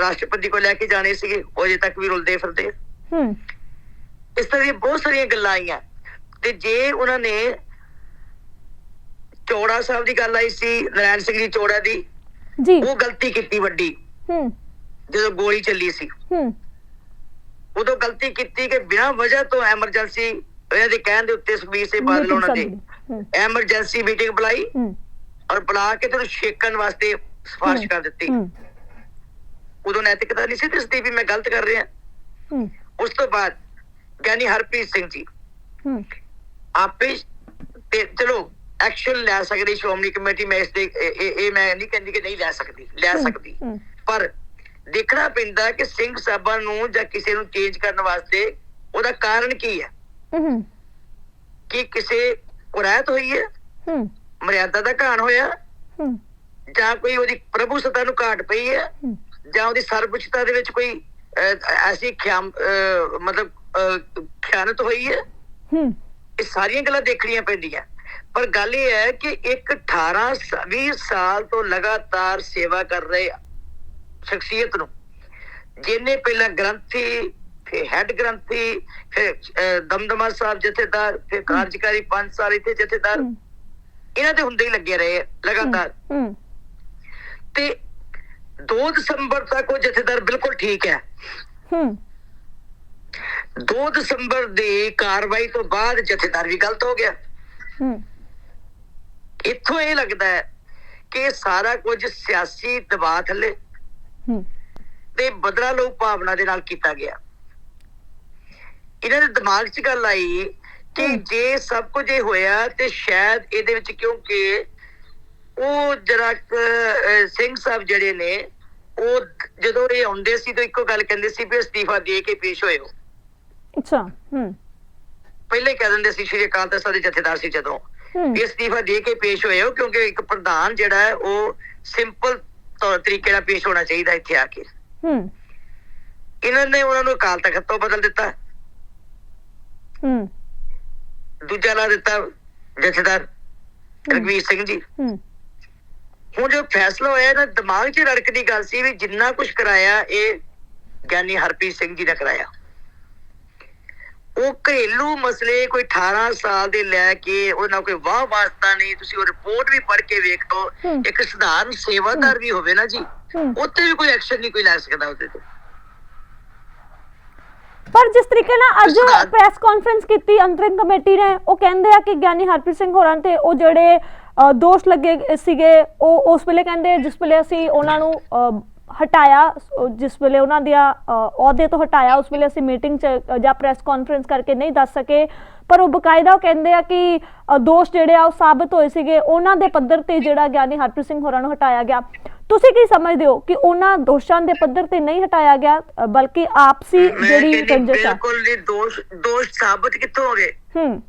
[SPEAKER 2] ਰਾਸ਼ਟਰਪਤੀ ਕੋਲ ਲੈ ਕੇ ਜਾਣੇ ਸੀਗੇ ਉਹ ਅਜੇ ਤੱਕ ਵੀ ਰੁਲਦੇ ਫਿਰਦੇ।
[SPEAKER 1] ਹੂੰ।
[SPEAKER 2] ਇਸ ਤਰ੍ਹਾਂ ਦੀਆਂ ਬਹੁਤ ਸਾਰੀਆਂ ਗੱਲਾਂ ਆਈਆਂ। ਤੇ ਜੇ ਉਹਨਾਂ ਨੇ ਚੋੜਾ ਸਾਹਿਬ ਦੀ ਗੱਲ ਆਈ ਸੀ ਨਰਾਇਣ ਸਿੰਘ ਦੀ ਚੋੜਾ ਦੀ
[SPEAKER 1] ਜੀ।
[SPEAKER 2] ਉਹ ਗਲਤੀ ਕੀਤੀ ਵੱਡੀ।
[SPEAKER 1] ਹੂੰ।
[SPEAKER 2] ਜਦੋਂ ਗੋਲੀ ਚੱਲੀ ਸੀ।
[SPEAKER 1] ਹੂੰ।
[SPEAKER 2] ਉਦੋਂ ਗਲਤੀ ਕੀਤੀ ਕਿ ਬਿਨਾਂ ਵਜ੍ਹਾ ਤੋਂ ਐਮਰਜੈਂਸੀ ਇਹਨਾਂ ਦੇ ਕਹਿਣ ਦੇ ਉੱਤੇ ਸੁਖਬੀਰ ਸਿੰਘ ਬਾਦਲ ਉਹਨਾਂ।
[SPEAKER 1] ਹੂੰ।
[SPEAKER 2] ਐਮਰਜੈਂਸੀ ਮੀਟਿੰਗ ਬੁਲਾਈ।
[SPEAKER 1] ਹੂੰ।
[SPEAKER 2] ਔਰ ਬੁਲਾ ਕੇ ਤੈਨੂੰ ਛੇਕਣ ਵਾਸਤੇ ਸਿਫਾਰਿਸ਼ ਕਰ ਦਿੱਤੀ। ਉਦੋਂ ਨੈਤਿਕਤਾ ਨਹੀਂ ਸੀ ਦਿਸਦੀ ਵੀ ਮੈਂ ਗਲਤ ਕਰ ਰਿਹਾ। ਉਸ ਤੋਂ ਬਾਅਦ ਗਿਆਨੀ ਹਰਪ੍ਰੀਤ ਸਿੰਘ ਜੀ। ਆਪੇ ਤੇ ਚਲੋ ਐਕਸ਼ਨ ਲੈ ਸਕਦੀ ਸ਼੍ਰੋਮਣੀ ਕਮੇਟੀ ਮੈਂ ਇਸ ਦੇ ਇਹ- ਮੈਂ ਨਹੀਂ ਕਹਿੰਦੀ ਕਿ ਨਹੀਂ ਲੈ ਸਕਦੀ ਲੈ ਸਕਦੀ। ਪਰ ਦੇਖਣਾ ਪੈਂਦਾ ਕਿ ਸਿੰਘ ਸਾਹਿਬਾਂ ਨੂੰ ਜਾਂ ਕਿਸੇ ਨੂੰ ਚੇਂਜ ਕਰਨ ਵਾਸਤੇ ਉਹਦਾ ਕਾਰਨ ਕੀ ਹੈ? ਕਿ ਕਿਸੇ ਕੁਰੈਤ ਹੋਈ ਹੂੰ। ਮਰਿਆਦਾ ਦਾ ਘਾਣ ਹੋਇਆ।
[SPEAKER 1] ਹੂੰ।
[SPEAKER 2] ਜਾਂ ਕੋਈ ਉਹਦੀ ਪ੍ਰਭੂ ਸਤਾ ਨੂੰ ਘਾਟ ਪਈ ਹੈ। ਜਾਂ ਉਹਦੀ ਸਰਵਉੱਚਤਾ ਦੇ ਵਿੱਚ ਕੋਈ ਐਸੀ ਖਿਆਮ ਮਤਲਬ ਖਿਆਨਤ ਹੋਈ ਹੈ।
[SPEAKER 1] ਹੂੰ।
[SPEAKER 2] ਇਹ ਸਾਰੀਆਂ ਗੱਲਾਂ ਦੇਖਣੀਆਂ ਪੈਂਦੀਆਂ। ਪਰ ਗੱਲ ਇਹ ਹੈ ਕਿ ਇੱਕ 18 ਸ- 20 ਸਾਲ ਤੋਂ ਲਗਾਤਾਰ ਸੇਵਾ ਕਰ ਰਹੇ ਸ਼ਖਸੀਅਤ ਨੂੰ ਜਿਹਨੇ ਪਹਿਲਾਂ ਗ੍ਰੰਥੀ ਫਿਰ ਹੈੱਡ ਗ੍ਰੰਥੀ ਫਿਰ ਦਮਦਮਾ ਸਾਹਿਬ ਜਥੇਦਾਰ ਫਿਰ ਕਾਰਜਕਾਰੀ 5 ਸਾਲ ਇੱਥੇ ਜਥੇਦਾਰ ਇਹਨਾਂ ਦੇ ਹੁੰਦੇ ਹੀ ਲੱਗੇ ਰਹੇ ਲਗਾਤਾਰ। ਤੇ 2 ਦਸੰਬਰ ਤੱਕ ਉਹ ਜਥੇਦਾਰ ਬਿਲਕੁਲ ਠੀਕ ਹੈ।
[SPEAKER 1] ਹੂੰ।
[SPEAKER 2] 2 ਦਸੰਬਰ ਦੀ ਕਾਰਵਾਈ ਤੋਂ ਬਾਅਦ ਜਥੇਦਾਰ ਵੀ ਗਲਤ ਹੋ ਗਿਆ।
[SPEAKER 1] ਹੂੰ।
[SPEAKER 2] ਇੱਥੋਂ ਇਹ ਲੱਗਦਾ ਹੈ ਕਿ ਸਾਰਾ ਕੁਝ ਸਿਆਸੀ ਦਬਾਅ ਥੱਲੇ
[SPEAKER 1] ਹੂੰ।
[SPEAKER 2] ਤੇ ਬਦਲਾ ਲਓ ਭਾਵਨਾ ਦੇ ਨਾਲ ਕੀਤਾ ਗਿਆ। ਇਹਨਾਂ ਦੇ ਦਿਮਾਗ 'ਚ ਗੱਲ ਆਈ ਕਿ। ਜੇ ਸਭ ਕੁਝ ਇਹ ਹੋਇਆ ਤੇ ਸ਼ਾਇਦ ਇਹਦੇ ਵਿੱਚ ਕਿਉਂਕਿ ਉਹ ਅਹ, ਸਿੰਘ ਸਾਹਿਬ ਜਿਹੜੇ ਨੇ ਉਹ ਜਦੋਂ ਇਹ ਆਉਂਦੇ ਸੀ ਤਾਂ ਇੱਕੋ ਗੱਲ ਕਹਿੰਦੇ ਸੀ ਵੀ ਅਸਤੀਫਾ ਦੇ ਕੇ ਪੇਸ਼ ਹੋਏ ਹੋ
[SPEAKER 1] ਅੱਛਾ ਹੂੰ
[SPEAKER 2] ਪਹਿਲੇ ਕਹਿ ਦਿੰਦੇ ਸੀ ਸ਼੍ਰੀ ਅਕਾਲ ਤਖਤ ਸਾਹਿਬ ਦੇ ਜਥੇਦਾਰ ਸੀ ਜਦੋਂ। ਵੀ ਅਸਤੀਫਾ ਦੇ ਕੇ ਪੇਸ਼ ਹੋਏ ਹੋ ਕਿਉਂਕਿ ਇੱਕ ਪ੍ਰਧਾਨ ਜਿਹੜਾ ਹੈ ਉਹ ਸਿੰਪਲ ਤੌਰ ਤਰੀਕੇ ਨਾਲ ਪੇਸ਼ ਹੋਣਾ ਚਾਹੀਦਾ ਇੱਥੇ ਆ ਕੇ।
[SPEAKER 1] ਹੂੰ
[SPEAKER 2] ਇਹਨਾਂ ਨੇ ਉਹਨਾਂ ਨੂੰ ਅਕਾਲ ਤਖਤ ਤੋਂ ਬਦਲ ਦਿੱਤਾ।
[SPEAKER 1] ਹੂੰ
[SPEAKER 2] ਦੂਜਾ ਲਾ ਦਿੱਤਾ ਜਥੇਦਾਰ ਰਗਵੀਰ ਸਿੰਘ ਜੀ।
[SPEAKER 1] ਹੂੰ।
[SPEAKER 2] ਹੁਣ ਜੋ ਫੈਸਲਾ ਹੋਇਆ ਨਾ ਦਿਮਾਗ 'ਚ ਰੜਕਦੀ ਗੱਲ ਸੀ ਵੀ ਜਿੰਨਾ ਕੁਝ ਕਰਾਇਆ ਇਹ ਗਿਆਨੀ ਹਰਪ੍ਰੀਤ ਸਿੰਘ ਜੀ ਨੇ ਕਰਾਇਆ। ਉਹ ਘਰੇਲੂ ਮਸਲੇ ਕੋਈ 18 ਸਾਲ ਦੇ ਲੈ ਕੇ ਉਹਨਾਂ ਕੋਈ ਵਾਹ ਵਾਸਤਾ ਨਹੀਂ ਤੁਸੀਂ ਉਹ ਰਿਪੋਰਟ ਵੀ ਪੜ੍ਹ ਕੇ ਵੇਖ ਲਓ। ਇੱਕ ਸਧਾਰਨ ਸੇਵਾਦਾਰ ਵੀ ਹੋਵੇ ਨਾ ਜੀ ਉੱਤੇ ਵੀ ਕੋਈ ਐਕਸ਼ਨ ਨਹੀਂ ਕੋਈ ਲੈ ਸਕਦਾ ਉਹਦੇ ਤੇ।
[SPEAKER 1] ਪਰ ਜਿਸ ਤਰੀਕੇ ਨਾਲ ਅੱਜ ਪ੍ਰੈਸ ਕਾਨਫਰੰਸ ਕੀਤੀ ਅੰਤਰਿਮ ਕਮੇਟੀ ਨੇ ਉਹ ਕਹਿੰਦੇ ਆ ਕਿ ਗਿਆਨੀ ਹਰਪ੍ਰੀਤ ਸਿੰਘ ਹੋਰਾਂ ਤੇ ਉਹ ਜਿਹੜੇ ਦੋਸ਼ ਲੱਗੇ ਸੀਗੇ ਉਹ ਉਸ ਵੇਲੇ ਕਹਿੰਦੇ ਜਿਸ ਵੇਲੇ ਅਸੀਂ ਉਹਨਾਂ ਨੂੰ ਹਟਾਇਆ ਜਿਸ ਵੇਲੇ ਉਹਨਾਂ ਦੀਆਂ ਅਹੁਦੇ ਤੋਂ ਹਟਾਇਆ ਉਸ ਵੇਲੇ ਅਸੀਂ ਮੀਟਿੰਗ 'ਚ ਜਾਂ ਪ੍ਰੈਸ ਕਾਨਫਰੰਸ ਕਰਕੇ ਨਹੀਂ ਦੱਸ ਸਕੇ। ਪਰ ਉਹ ਬਕਾਇਦਾ ਉਹ ਕਹਿੰਦੇ ਆ ਕਿ ਦੋਸ਼ ਜਿਹੜੇ ਆ ਉਹ ਸਾਬਤ ਹੋਏ ਸੀਗੇ। ਉਹਨਾਂ ਦੇ ਪੱਧਰ ਤੇ ਜਿਹੜਾ ਗਿਆਨੀ ਹਰਪ੍ਰੀਤ ਸਿੰਘ ਹੋਰਾਂ ਨੂੰ ਹਟਾਇਆ ਗਿਆ। ਤੁਸੀਂ ਕੀ ਸਮਝਦੇ ਹੋ ਕਿ ਉਹਨਾਂ ਦੋਸ਼ਾਂ ਦੇ ਪੱਧਰ ਤੇ ਨਹੀਂ ਹਟਾਇਆ ਗਿਆ ਬਲਕਿ ਆਪਸੀ ਜਿਹੜੀ ਰੰਜਿਸ਼ ਆ?
[SPEAKER 2] ਬਿਲਕੁਲ ਨਹੀਂ ਦੋਸ਼ ਦੋਸ਼ ਸਾਬਤ ਕਿੱਥੋਂ ਹੋ ਗਏ?
[SPEAKER 1] ਹੂੰ।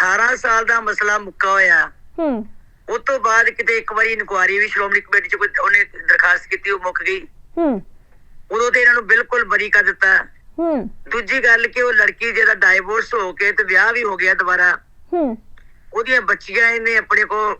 [SPEAKER 2] 18 ਸਾਲ ਦਾ ਮਸਲਾ ਮੁੱਕਾ ਹੋਇਆ।
[SPEAKER 1] ਹੂੰ।
[SPEAKER 2] ਉਸ ਤੋਂ ਬਾਅਦ ਕਿਤੇ ਇੱਕ ਵਾਰੀ ਇਨਕੁਆਰੀ ਵੀ ਸ਼੍ਰੋਮਣੀ ਕਮੇਟੀ ਚ ਕੋਈ ਉਹਨੇ ਦਰਖਾਸਤ ਕੀਤੀ ਉਹ ਮੁੱਕ ਗਈ।
[SPEAKER 1] ਹੂੰ।
[SPEAKER 2] ਉਦੋਂ ਤੇ ਇਹਨਾਂ ਨੂੰ ਬਿਲਕੁਲ ਬਰੀ ਕਰ ਦਿੱਤਾ।
[SPEAKER 1] ਹੂੰ।
[SPEAKER 2] ਦੂਜੀ ਗੱਲ ਕਿ ਉਹ ਲੜਕੀ ਜਿਹਦਾ ਡਾਈਵੋਰਸ ਹੋ ਕੇ ਤੇ ਵਿਆਹ ਵੀ ਹੋ ਗਿਆ ਦੁਬਾਰਾ
[SPEAKER 1] ਹੂੰ।
[SPEAKER 2] ਉਹਦੀਆਂ ਬੱਚੀਆਂ ਇਹਨੇ ਆਪਣੇ ਕੋ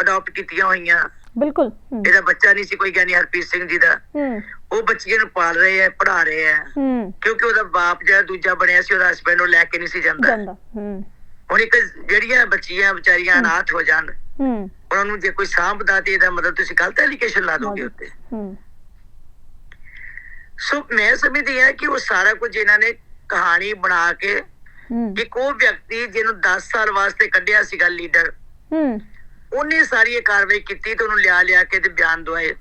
[SPEAKER 2] ਅਡਾਪਟ ਕੀਤੀਆਂ ਹੋਈਆਂ।
[SPEAKER 1] ਬਿਲਕੁਲ।
[SPEAKER 2] ਇਹਦਾ ਬੱਚਾ ਨਹੀਂ ਸੀ ਕੋਈ ਗਿਆਨੀ ਹਰਪ੍ਰੀਤ ਸਿੰਘ ਜੀ ਦਾ।
[SPEAKER 1] ਹੂੰ।
[SPEAKER 2] ਉਹ ਬੱਚੀਆਂ ਨੂੰ ਪਾਲ ਰਹੇ ਆ ਪੜ੍ਹਾ ਰਹੇ ਆ।
[SPEAKER 1] ਹੂੰ।
[SPEAKER 2] ਕਿਉਂਕਿ ਉਹਦਾ ਬਾਪ ਜਿਹੜਾ ਦੂਜਾ ਬਣਿਆ ਸੀ ਉਹਦਾ ਹਸਬੰਡ ਉਹ ਲੈ ਕੇ ਨਹੀਂ ਸੀ ਜਾਂਦਾ।
[SPEAKER 1] ਜਾਂਦਾ। ਹੂੰ।
[SPEAKER 2] ਹੁਣ ਇੱਕ ਜਿਹੜੀਆਂ ਬੱਚੀਆਂ ਵਿਚਾਰੀਆਂ ਅਨਾਥ ਹੋ ਜਾਣ
[SPEAKER 1] ਹੂੰ।
[SPEAKER 2] ਉਹਨਾਂ ਨੂੰ ਜੇ ਕੋਈ ਸਾਂਭਦਾ ਤੇ ਇਹਦਾ ਮਤਲਬ ਤੁਸੀਂ ਗਲਤ ਐਲੀਗੇਸ਼ਨ ਲਾ ਦੋਗੇ ਉੱਤੇ।
[SPEAKER 1] ਹੂੰ।
[SPEAKER 2] ਸੋ ਮੈਂ ਸਮਝਦੀ ਹਾਂ ਕਿ ਉਹ ਸਾਰਾ ਕੁਝ ਇਹਨਾਂ ਨੇ ਕਹਾਣੀ ਬਣਾ ਕੇ ਇੱਕ ਉਹ ਵਿਅਕਤੀ ਜਿਹਨੂੰ 10 ਸਾਲ ਵਾਸਤੇ ਕੱਢਿਆ ਸੀਗਾ ਲੀਡਰ।
[SPEAKER 1] ਹੂੰ।
[SPEAKER 2] ਉਹਨੇ ਸਾਰੀ ਇਹ ਕਾਰਵਾਈ ਕੀਤੀ ਤੇ ਉਹਨੂੰ ਲਿਆ ਲਿਆ ਕੇ ਤੇ ਬਿਆਨ ਦਵਾਏ।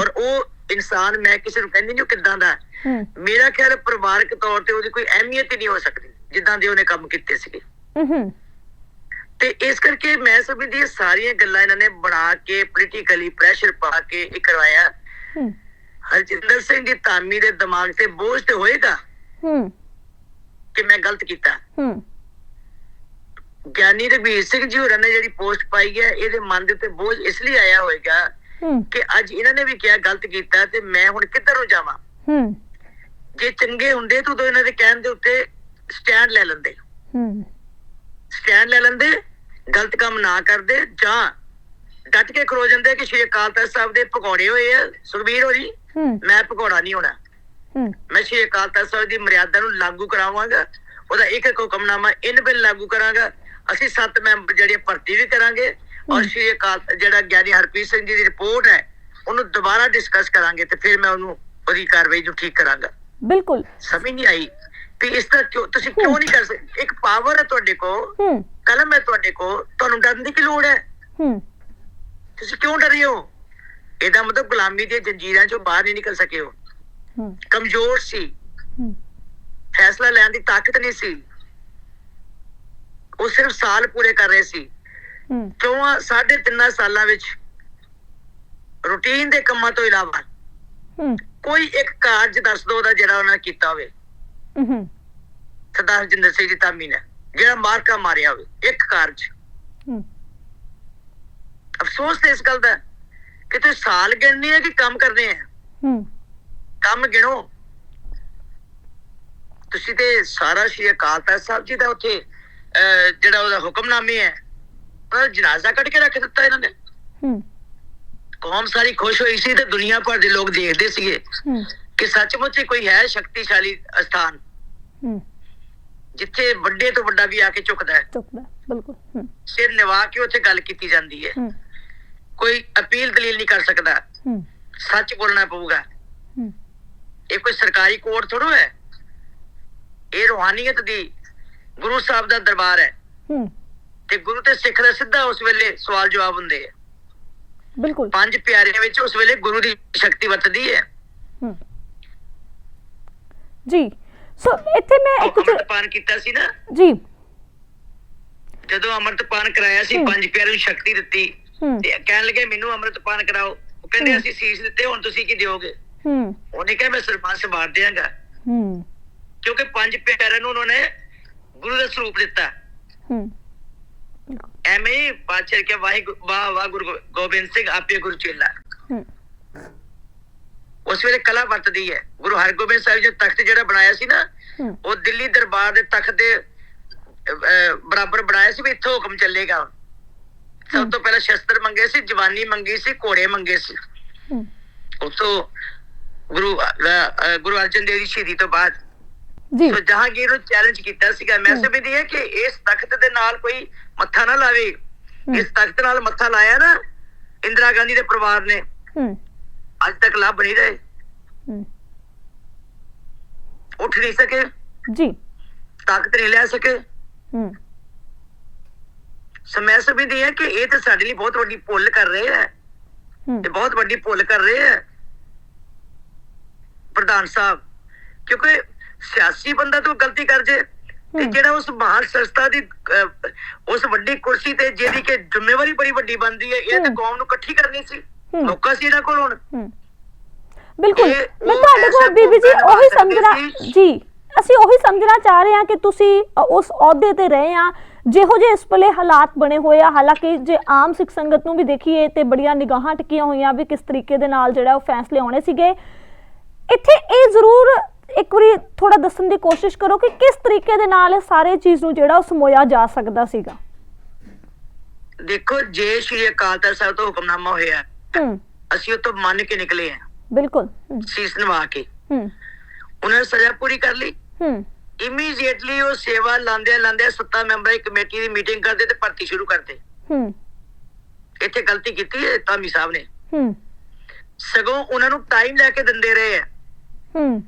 [SPEAKER 2] ਔਰ ਉਹ ਇਨਸਾਨ ਮੈਂ ਕਿਸੇ ਨੂੰ ਕਹਿੰਦੀ ਨਹੀਂ ਉਹ ਕਿੱਦਾਂ ਦਾ ਮੇਰਾ ਖਿਆਲ ਪਰਿਵਾਰਕ ਤੌਰ ਤੇ ਉਹਦੀ ਕੋਈ ਅਹਿਮੀਅਤ ਹੀ ਨਹੀਂ ਹੋ ਸਕਦੀ ਜਿੱਦਾਂ ਦੇ ਉਹਨੇ ਕੰਮ ਕੀਤੇ ਸੀਗੇ।
[SPEAKER 1] ਹੂੰ।
[SPEAKER 2] ਤੇ ਇਸ ਕਰਕੇ ਮੈਂ ਸਮਝਦੀ ਇਹ ਸਾਰੀਆਂ ਗੱਲਾਂ ਇਹਨਾਂ ਨੇ ਬਣਾ ਕੇ ਪੋਲੀਟੀਕਲੀ ਪ੍ਰੈਸ਼ਰ ਪਾ ਕੇ ਇਹ ਕਰਵਾਇਆ।
[SPEAKER 1] ਹੂੰ।
[SPEAKER 2] ਹਰਜਿੰਦਰ ਸਿੰਘ ਦੀ ਧਾਮੀ ਦੇ ਦਿਮਾਗ ਤੇ ਬੋਝ ਤੇ ਹੋਏਗਾ
[SPEAKER 1] ਹੂੰ।
[SPEAKER 2] ਕਿ ਮੈਂ ਗਲਤ ਕੀਤਾ?
[SPEAKER 1] ਹੂੰ।
[SPEAKER 2] ਗਿਆਨੀ ਰਘਵੀਰ ਸਿੰਘ ਜੀ ਹੋਰਾਂ ਨੇ ਜਿਹੜੀ ਪੋਸਟ ਪਾਈ ਹੈ ਇਹਦੇ ਮਨ ਦੇ ਉੱਤੇ ਬੋਝ ਇਸ ਲਈ ਆਇਆ ਹੋਵੇਗਾ
[SPEAKER 1] ਹੂੰ।
[SPEAKER 2] ਕਿ ਅੱਜ ਇਹਨਾਂ ਨੇ ਵੀ ਕਿਹਾ ਗਲਤ ਕੀਤਾ ਤੇ ਮੈਂ ਹੁਣ ਕਿੱਧਰ ਨੂੰ ਜਾਵਾਂ?
[SPEAKER 1] ਹੂੰ।
[SPEAKER 2] ਜੇ ਚੰਗੇ ਹੁੰਦੇ ਤਾਂ ਉਦੋਂ ਇਹਨਾਂ ਦੇ ਕਹਿਣ ਦੇ ਉੱਤੇ ਸਟੈਂਡ ਲੈ ਲੈਂਦੇ।
[SPEAKER 1] ਹੂੰ।
[SPEAKER 2] ਸਟੈਂਡ ਲੈ ਲੈਂਦੇ ਗਲਤ ਕੰਮ ਨਾ ਕਰਦੇ ਜਾਂ ਡਟ ਕੇ ਖਲੋ ਜਾਂਦੇ ਕਿ ਸ਼੍ਰੀ ਅਕਾਲ ਤਖਤ ਸਾਹਿਬ ਦੇ ਪਕੌੜੇ ਹੋਏ ਆ। ਸੁਖਬੀਰ
[SPEAKER 1] ਹੂੰ।
[SPEAKER 2] ਮੈਂ ਪਕੌੜਾ ਨਹੀਂ ਹੋਣਾ। ਮੈਂ ਸ਼੍ਰੀ ਅਕਾਲ ਤਖਤ ਸਾਹਿਬ ਦੀ ਮਰਿਆਦਾ ਨੂੰ ਲਾਗੂ ਕਰਾਵਾਂਗਾ। ਉਹਦਾ ਇੱਕ ਇੱਕ ਹੁਕਮਨਾਮਾ ਇਨ ਬਿਲ ਲਾਗੂ ਕਰਾਂਗਾ। ਅਸੀਂ ਸੱਤ ਮੈਂਬਰ ਜਿਹੜੇ ਭਰਤੀ ਵੀ ਕਰਾਂਗੇ ਔਰ ਸ਼੍ਰੀ ਅਕਾਲ ਜਿਹੜਾ ਗਿਆਨੀ ਹਰਪ੍ਰੀਤ ਸਿੰਘ ਜੀ ਦੀ ਰਿਪੋਰਟ ਹੈ ਉਹਨੂੰ ਦੁਬਾਰਾ ਡਿਸਕਸ ਕਰਾਂਗੇ ਤੇ ਫਿਰ ਮੈਂ ਉਹਨੂੰ ਉਹਦੀ ਕਾਰਵਾਈ ਨੂੰ ਠੀਕ ਕਰਾਂਗਾ।
[SPEAKER 1] ਬਿਲਕੁਲ।
[SPEAKER 2] ਸਮਝ ਨਹੀਂ ਆਈ ਵੀ ਇਸ ਤਰ੍ਹਾਂ ਤੁਸੀਂ ਕਿਉਂ ਨਹੀਂ ਕਰ ਸਕਦੇ? ਇੱਕ ਪਾਵਰ ਹੈ ਤੁਹਾਡੇ ਕੋਲ।
[SPEAKER 1] ਹੂੰ
[SPEAKER 2] ਕਲਮ ਹੈ ਤੁਹਾਡੇ ਕੋਲ ਤੁਹਾਨੂੰ ਡਰਨ ਦੀ ਕੀ ਲੋੜ ਹੈ?
[SPEAKER 1] ਹੂੰ।
[SPEAKER 2] ਤੁਸੀਂ ਕਿਉਂ ਡਰੇ ਹੋ? ਇਹਦਾ ਮਤਲਬ ਗੁਲਾਮੀ ਦੀਆਂ ਜੰਜੀਰਾਂ ਚੋਂ ਬਾਹਰ ਨਹੀਂ ਨਿਕਲ ਸਕੇ ਉਹ।
[SPEAKER 1] ਹੂੰ।
[SPEAKER 2] ਕਮਜ਼ੋਰ ਸੀ।
[SPEAKER 1] ਹੂੰ।
[SPEAKER 2] ਫੈਸਲਾ ਲੈਣ ਦੀ ਤਾਕਤ ਨਹੀਂ ਸੀ। ਉਹ ਸਿਰਫ ਸਾਲ ਪੂਰੇ ਕਰ ਰਹੇ ਸੀ।
[SPEAKER 1] ਹੂੰ।
[SPEAKER 2] ਚੌਵਾਂ ਸਾਢੇ ਤਿੰਨਾਂ ਸਾਲਾਂ ਵਿੱਚ ਰੂਟੀਨ ਦੇ ਕੰਮਾਂ ਤੋਂ ਇਲਾਵਾ
[SPEAKER 1] ਹੂੰ।
[SPEAKER 2] ਕੋਈ ਇੱਕ ਕਾਰਜ ਦੱਸ ਦੋ ਉਹਦਾ ਜਿਹੜਾ ਉਹਨਾਂ ਨੇ ਕੀਤਾ ਹੋਵੇ।
[SPEAKER 1] ਹੂੰ।
[SPEAKER 2] ਸਰਦਾਰ ਜਿੰਦਰ ਸਿੰਘ ਜੀ ਧਾਮੀ ਨੇ। ਜਿਹੜਾ ਮਾਰਕਾ ਮਾਰਿਆ ਹੋਵੇ ਇੱਕ ਕਾਰਜ
[SPEAKER 1] ਹੂੰ।
[SPEAKER 2] ਅਫਸੋਸ ਤੇ ਇਸ ਗੱਲ ਦਾ ਹੈ ਕਿ ਤੁਸੀਂ ਸਾਲ ਗਿਣਨੇ ਆ ਕਿ ਕੰਮ ਕਰਨੇ ਆ
[SPEAKER 1] ਹੂੰ।
[SPEAKER 2] ਕੰਮ ਗਿਣੋ। ਤੁਸੀਂ ਤੇ ਸਾਰਾ ਸ਼੍ਰੀ ਅਕਾਲ ਤਖਤ ਸਾਹਿਬ ਜੀ ਦਾ ਉੱਥੇ ਜਿਹੜਾ ਉਹਦਾ ਹੁਕਮਨਾਮੇ ਹੈ ਉਹਦਾ ਜਨਾਜ਼ਾ ਕੱਢ ਕੇ ਰੱਖ ਦਿੱਤਾ ਇਹਨਾਂ ਨੇ।
[SPEAKER 1] ਹੂੰ।
[SPEAKER 2] ਕੌਮ ਸਾਰੀ ਖੁਸ਼ ਹੋਈ ਸੀ ਤੇ ਦੁਨੀਆ ਭਰ ਦੇ ਲੋਕ ਦੇਖਦੇ ਸੀਗੇ
[SPEAKER 1] ਹੂੰ।
[SPEAKER 2] ਕਿ ਸੱਚਮੁੱਚ ਹੀ ਕੋਈ ਹੈ ਸ਼ਕਤੀਸ਼ਾਲੀ ਅਸਥਾਨ।
[SPEAKER 1] ਹੂੰ।
[SPEAKER 2] ਜਿੱਥੇ ਵੱਡੇ ਤੋਂ ਵੱਡਾ ਵੀ ਆ ਕੇ ਝੁਕਦਾ ਹੈ।
[SPEAKER 1] ਚੁੱਕਦਾ ਬਿਲਕੁਲ
[SPEAKER 2] ਸਿਰ ਨਿਵਾ ਕੇ ਉੱਥੇ ਗੱਲ ਕੀਤੀ ਜਾਂਦੀ ਹੈ। ਕੋਈ ਅਪੀਲ ਦਲੀਲ ਨਹੀਂ ਕਰ ਸਕਦਾ। ਸੱਚ ਬੋਲਣਾ ਪਊਗਾ। ਇਹ ਕੋਈ ਸਰਕਾਰੀ ਕੋਰਟ ਥੋੜੋ ਹੈ? ਇਹ ਰੂਹਾਨੀਅਤ ਦੀ ਗੁਰੂ ਸਾਹਿਬ ਦਾ ਦਰਬਾਰ ਹੈ। ਤੇ ਗੁਰੂ ਤੇ ਸਿੱਖ ਦਾ ਸਿੱਧਾ ਉਸ ਵੇਲੇ ਸਵਾਲ ਜਵਾਬ ਹੁੰਦੇ ਆ
[SPEAKER 1] ਬਿਲਕੁਲ।
[SPEAKER 2] ਪੰਜ ਪਿਆਰਿਆਂ ਵਿੱਚ ਉਸ ਵੇਲੇ ਗੁਰੂ ਦੀ ਸ਼ਕਤੀ ਵਰਤਦੀ ਹੈ।
[SPEAKER 1] ਹੂੰ। ਜੀ। ਸੋ ਇੱਥੇ ਮੈਂ ਇੱਕ ਚੀਜ਼-
[SPEAKER 2] ਅੰਮ੍ਰਿਤਪਾਨ ਕੀਤਾ ਸੀ ਨਾ।
[SPEAKER 1] ਜੀ।
[SPEAKER 2] ਜਦੋਂ ਅੰਮ੍ਰਿਤਪਾਨ ਕਰਾਇਆ ਸੀ। ਪੰਜ ਪਿਆਰਿਆਂ ਨੂੰ ਸ਼ਕਤੀ ਦਿੱਤੀ।
[SPEAKER 1] ਹੂੰ।
[SPEAKER 2] ਤੇ ਕਹਿਣ ਲੱਗੇ ਮੈਨੂੰ ਅੰਮ੍ਰਿਤਪਾਨ ਕਰਾਓ। ਉਹ ਕਹਿੰਦੇ। ਅਸੀਂ ਸੀਸ ਦਿੱਤੇ ਹੁਣ ਤੁਸੀਂ ਕੀ ਦਿਓਗੇ?
[SPEAKER 1] ਹੂੰ।
[SPEAKER 2] ਉਹਨੇ ਕਿਹਾ ਮੈਂ ਸਰਪੰਚ ਸੰਭਾਲ ਦਿਆਂਗਾ।
[SPEAKER 1] ਹੂੰ।
[SPEAKER 2] ਕਿਉਂਕਿ ਪੰਜ ਪਿਆਰਿਆਂ ਨੂੰ ਉਹਨਾਂ ਨੇ ਗੁਰੂ ਦਾ ਸਰੂਪ ਦਿੱਤਾ।
[SPEAKER 1] ਹੂੰ।
[SPEAKER 2] ਐਵੇਂ ਹੀ ਬਾਦਸ਼ਾਹ ਕੇ ਵਾਹਿਗੁਰੂ ਵਾਹ ਵਾਹ ਗੁਰੂ ਗੋ- ਗੋਬਿੰਦ ਸਿੰਘ ਆਪੇ ਗੁਰੂ ਚੇਲਾ। ਉਸ ਵੇਲੇ ਕਲਾ ਵਰਤਦੀ ਹੈ। ਗੁਰੂ ਹਰਗੋਬਿੰਦ ਸਾਹਿਬ ਜੀ ਤਖਤ ਜਿਹੜਾ ਬਣਾਇਆ ਸੀ ਨਾ ਉਹ ਦਿੱਲੀ ਦਰਬਾਰ ਦੇ ਤਖਤ ਦੇ ਬਰਾਬਰ ਬਣਾਇਆ ਸੀ ਵੀ ਇੱਥੋਂ ਹੁਕਮ ਚੱਲੇਗਾ। ਸਭ ਤੋਂ ਪਹਿਲਾਂ ਸ਼ਸਤਰ ਮੰਗੇ ਸੀ ਜਵਾਨੀ ਮੰਗੀ ਸੀ ਘੋੜੇ ਮੰਗੇ ਸੀ।
[SPEAKER 1] ਹੂੰ।
[SPEAKER 2] ਉਤੋਂ ਗੁਰੂ ਗੁਰੂ ਅਰਜਨ ਦੇਵ ਜੀ ਸ਼ਹੀਦੀ ਤੋਂ ਬਾਅਦ।
[SPEAKER 1] ਜੀ।
[SPEAKER 2] ਸੋ ਜਹਾਂਗੀਰ ਨੂੰ ਚੈਲੰਜ ਕੀਤਾ ਸੀਗਾ। ਮੈਂ। ਸਮਝਦੀ ਹੈ ਕਿ ਇਸ ਤਖਤ ਦੇ ਨਾਲ ਕੋਈ ਮੱਥਾ ਨਾ ਲਾਵੇ। ਇਸ ਤਖਤ ਨਾਲ ਮੱਥਾ ਲਾਇਆ ਨਾ ਇੰਦਰਾ ਗਾਂਧੀ ਦੇ ਪਰਿਵਾਰ ਨੇ। ਅੱਜ ਤੱਕ ਲੱਭ ਨਹੀਂ ਰਹੇ।
[SPEAKER 1] ਹੂੰ।
[SPEAKER 2] ਉੱਠ ਨਹੀਂ ਸਕੇ।
[SPEAKER 1] ਜੀ।
[SPEAKER 2] ਤਾਕਤ ਨਹੀਂ ਲੈ ਸਕੇ।
[SPEAKER 1] ਹੂੰ।
[SPEAKER 2] ਸੋ ਮੈਂ ਸਮਝਦੀ ਹਾਂ ਕਿ ਇਹ ਤਾਂ ਸਾਡੇ ਲਈ ਬਹੁਤ ਵੱਡੀ ਭੁੱਲ ਕਰ ਰਹੇ ਹੈ।
[SPEAKER 1] ਹੂੰ।
[SPEAKER 2] ਤੇ ਬਹੁਤ ਵੱਡੀ ਭੁੱਲ ਕਰ ਰਹੇ ਹੈ। ਪ੍ਰਧਾਨ ਸਾਹਿਬ ਕਿਉਂਕਿ ਸਿਆਸੀ ਬੰਦਾ ਤੋਂ ਗਲਤੀ ਕਰ ਜੇ ਤੇ
[SPEAKER 1] ਹਮ।
[SPEAKER 2] ਜਿਹੜਾ ਉਸ ਮਹਾਨ ਸੰਸਥਾ ਦੀ ਅਹ, ਉਸ ਵੱਡੀ ਕੁਰਸੀ ਤੇ ਜਿਹਦੀ ਕਿ ਜ਼ਿੰਮੇਵਾਰੀ ਬੜੀ ਵੱਡੀ ਬਣਦੀ ਹੈ ਇਹ ਤਾਂ
[SPEAKER 1] ਹਮ।
[SPEAKER 2] ਕੌਮ ਨੂੰ ਇਕੱਠੀ ਕਰਨੀ ਸੀ। ਮੌਕਾ ਸੀ ਇਹਨਾਂ ਕੋਲ ਹੁਣ।
[SPEAKER 1] ਬਿਲਕੁਲ।
[SPEAKER 2] ਇਹ
[SPEAKER 1] ਮੈਂ
[SPEAKER 2] ਉਹ
[SPEAKER 1] ਤੁਹਾਡੇ ਕੋਲ
[SPEAKER 2] ਐਸਾ
[SPEAKER 1] ਬੀਬੀ ਜੀ
[SPEAKER 2] ਮੌਕਾ
[SPEAKER 1] ਉਹੀ ਸਮਝਣਾ ਜੀ ਅਸੀਂ ਉਹੀ ਸਮਝਣਾ ਚਾਹ ਰਹੇ ਹਾਂ ਕਿ ਤੁਸੀਂ ਅ, ਉਸ ਅਹੁਦੇ ਤੇ ਰਹੇ ਆ ਜਿਹੋ ਜਿਹੇ ਇਸ ਵੇਲੇ ਹਾਲਾਤ ਬਣੇ ਹੋਏ ਆ ਹਾਲਾਂਕਿ ਜੇ ਆਮ ਸਿੱਖ ਸੰਗਤ ਨੂੰ ਵੀ ਦੇਖੀਏ ਤੇ ਬੜੀਆਂ ਨਿਗਾਹਾਂ ਟਿਕੀਆਂ ਹੋਈਆਂ ਵੀ ਕਿਸ ਤਰੀਕੇ ਦੇ ਨਾਲ ਜਿਹੜਾ ਉਹ ਫੈਸਲੇ ਆਉਣੇ ਸੀਗੇ। ਇੱਥੇ ਇਹ ਜ਼ਰੂਰ ਇੱਕ ਵਾਰੀ ਥੋੜਾ ਦੱਸਣ ਦੀ ਕੋਸ਼ਿਸ਼ ਕਰੋ ਕਿ ਕਿਸ ਤਰੀਕੇ ਦੇ ਨਾਲ ਇਹ ਸਾਰੇ ਚੀਜ਼ ਨੂੰ ਜਿਹੜਾ ਉਹ ਸਮੋਇਆ ਜਾ ਸਕਦਾ ਸੀਗਾ।
[SPEAKER 2] ਦੇਖੋ ਜੇ ਸ਼੍ਰੀ ਅਕਾਲ ਤਖਤ ਸਾਹਿਬ ਤੋਂ ਹੁਕਮਨਾਮਾ ਹੋਇਆ
[SPEAKER 1] ਹੂੰ।
[SPEAKER 2] ਅਸੀਂ ਉਹ ਤੋਂ ਮੰਨ ਕੇ ਨਿਕਲੇ ਆ।
[SPEAKER 1] ਬਿਲਕੁਲ। ਹੂੰ
[SPEAKER 2] ਸੀਸ ਨਵਾ ਕੇ।
[SPEAKER 1] ਹੂੰ।
[SPEAKER 2] ਉਹਨਾਂ ਨੇ ਸਜ਼ਾ ਪੂਰੀ ਕਰ ਲਈ।
[SPEAKER 1] ਹੂੰ।
[SPEAKER 2] ਇਮੀਡੀਏਟਲੀ ਉਹ ਸੇਵਾ ਲਾਂਦੇ ਲਾਂਦੇ ਸੱਤਾ ਮੈਂਬਰਾਂ ਦੀ ਕਮੇਟੀ ਦੀ ਮੀਟਿੰਗ ਕਰਦੇ ਤੇ ਭਰਤੀ ਸ਼ੁਰੂ ਕਰਦੇ।
[SPEAKER 1] ਹੂੰ।
[SPEAKER 2] ਇੱਥੇ ਗਲਤੀ ਕੀਤੀ ਹੈ ਧਾਮੀ ਸਾਹਿਬ ਨੇ।
[SPEAKER 1] ਹੂੰ।
[SPEAKER 2] ਸਗੋਂ ਉਹਨਾਂ ਨੂੰ ਟਾਈਮ ਲੈ ਕੇ ਦਿੰਦੇ ਰਹੇ ਆ।
[SPEAKER 1] ਹੂੰ।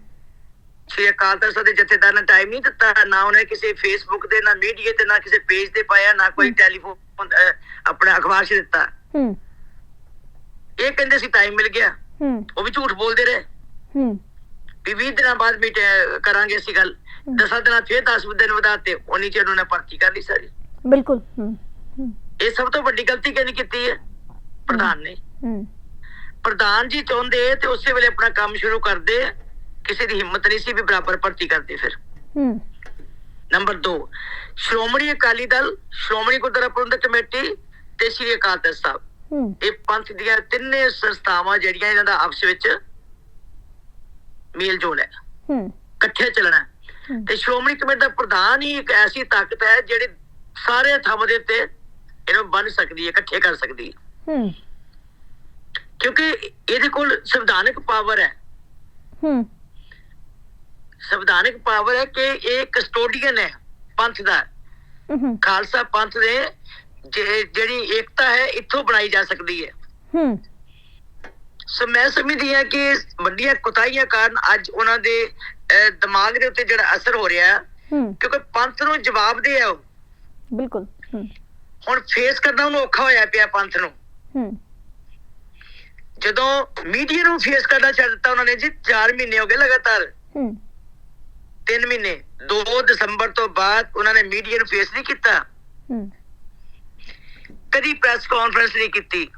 [SPEAKER 2] ਸ਼੍ਰੀ ਅਕਾਲ ਤਖਤ ਸਾਹਿਬ ਦੇ ਜਥੇਦਾਰ ਨੇ ਟਾਈਮ ਨਹੀਂ ਦਿੱਤਾ ਨਾ ਉਹਨੇ ਕਿਸੇ ਫੇਸਬੁੱਕ ਤੇ ਨਾ ਮੀਡੀਆ ਤੇ ਨਾ ਕਿਸੇ ਪੇਜ ਤੇ ਪਾਇਆ ਨਾ ਕੋਈ ਟੈਲੀਫੋਨ ਅਹ, ਆਪਣਾ ਅਖਬਾਰ 'ਚ ਦਿੱਤਾ।
[SPEAKER 1] ਹੂੰ।
[SPEAKER 2] ਇਹ ਕਹਿੰਦੇ ਸੀ ਟਾਈਮ ਮਿਲ ਗਿਆ।
[SPEAKER 1] ਹੂੰ।
[SPEAKER 2] ਉਹ ਵੀ ਝੂਠ ਬੋਲਦੇ ਰਹੇ।
[SPEAKER 1] ਹੂੰ।
[SPEAKER 2] ਵੀ 20 ਦਿਨਾਂ ਬਾਅਦ ਮੀਟ ਕਰਾਂਗੇ ਅਸੀਂ ਗੱਲ। ਦਸਾਂ ਦਿਨਾਂ ਫਿਰ 10 ਦਿਨ ਵਧਾਤੇ। ਉਨੀ ਚਿਰ ਉਹਨੇ ਭਰਤੀ ਕਰ ਲਈ ਸਾਰੀ।
[SPEAKER 1] ਬਿਲਕੁਲ। ਹੂੰ।
[SPEAKER 2] ਇਹ ਸਭ ਤੋਂ ਵੱਡੀ ਗਲਤੀ ਕਿਹਨੇ ਕੀਤੀ ਹੈ? ਪ੍ਰਧਾਨ ਨੇ।
[SPEAKER 1] ਹੂੰ।
[SPEAKER 2] ਪ੍ਰਧਾਨ ਜੀ ਚਾਹੁੰਦੇ ਤੇ ਉਸੇ ਵੇਲੇ ਆਪਣਾ ਕੰਮ ਸ਼ੁਰੂ ਕਰਦੇ ਕਿਸੇ ਦੀ ਹਿੰਮਤ ਨਹੀਂ ਸੀ ਵੀ ਬਰਾਬਰ ਭਰਤੀ ਕਰਦੇ ਫਿਰ।
[SPEAKER 1] ਹੂੰ।
[SPEAKER 2] ਨੰਬਰ 2 ਸ਼੍ਰੋਮਣੀ ਅਕਾਲੀ ਦਲ ਸ਼੍ਰੋਮਣੀ ਗੁਰਦੁਆਰਾ ਪ੍ਰਬੰਧਕ ਕਮੇਟੀ ਤੇ ਸ੍ਰੀ ਅਕਾਲ ਤਖਤ ਸਾਹਿਬ। ਇਹ ਪੰਥ ਦੀਆਂ ਤਿੰਨੇ ਸੰਸਥਾਵਾਂ ਜਿਹੜੀਆਂ ਇਹਨਾਂ ਦਾ ਆਪਸ ਵਿੱਚ ਮੇਲ ਜੋਲ ਹੈ।
[SPEAKER 1] ਹੂੰ।
[SPEAKER 2] ਇਕੱਠੇ ਚੱਲਣਾ। ਤੇ ਸ਼੍ਰੋਮਣੀ ਕਮੇਟੀ ਦਾ ਪ੍ਰਧਾਨ ਹੀ ਇੱਕ ਐਸੀ ਤਾਕਤ ਹੈ ਜਿਹੜੀ ਸਾਰੇ ਥੰਮ ਦੇ ਉੱਤੇ ਇਹਨੂੰ ਬੰਨ ਸਕਦੀ ਹੈ ਇਕੱਠੇ ਕਰ ਸਕਦੀ ਹੈ।
[SPEAKER 1] ਹੂੰ।
[SPEAKER 2] ਕਿਉਂਕਿ ਇਹਦੇ ਕੋਲ ਸੰਵਿਧਾਨਕ ਪਾਵਰ ਹੈ।
[SPEAKER 1] ਹੂੰ।
[SPEAKER 2] ਸੰਵਿਧਾਨਕ ਪਾਵਰ ਹੈ ਕਿ ਇਹ ਕਸਟੋਡੀਅਨ ਹੈ ਪੰਥ ਦਾ।
[SPEAKER 1] ਹੂੰ।
[SPEAKER 2] ਖਾਲਸਾ ਪੰਥ ਦੇ ਜਿਹੜੀ ਏਕਤਾ ਹੈ ਇੱਥੋਂ ਬਣਾਈ ਜਾ ਸਕਦੀ ਹੈ।
[SPEAKER 1] ਹੂੰ।
[SPEAKER 2] ਸੋ ਮੈਂ ਸਮਝਦੀ ਹਾਂ ਕਿ ਵੱਡੀਆਂ ਕੁਤਾਹੀਆਂ ਕਾਰਨ ਅੱਜ ਉਹਨਾਂ ਦੇ ਦਿਮਾਗ ਦੇ ਉੱਤੇ ਜਿਹੜਾ ਅਸਰ ਹੋ ਰਿਹਾ ਕਿਉਂਕਿ ਪੰਥ ਨੂੰ ਜਵਾਬ ਦੇ ਆ ਉਹ।
[SPEAKER 1] ਬਿਲਕੁਲ
[SPEAKER 2] ਹੁਣ ਫੇਸ ਕਰਨਾ ਉਹਨੂੰ ਔਖਾ ਹੋਇਆ ਪਿਆ ਪੰਥ ਨੂੰ।
[SPEAKER 1] ਹੂੰ।
[SPEAKER 2] ਜਦੋਂ ਮੀਡੀਆ ਨੂੰ ਫੇਸ ਕਰਨਾ ਛੱਡ ਦਿੱਤਾ ਉਹਨਾਂ ਨੇ ਜੀ 4 ਮਹੀਨੇ ਹੋ ਗਏ ਲਗਾਤਾਰ।
[SPEAKER 1] ਹੂੰ।
[SPEAKER 2] 3 ਮਹੀਨੇ 2 ਦਸੰਬਰ ਤੋਂ ਬਾਅਦ ਉਹਨਾਂ ਨੇ ਮੀਡੀਆ ਨੂੰ ਫੇਸ ਨਹੀਂ ਕੀਤਾ।
[SPEAKER 1] ਹੂੰ।
[SPEAKER 2] ਕਦੀ ਪ੍ਰੈਸ ਕਾਨਫਰੰਸ ਨਹੀਂ ਕੀਤੀ।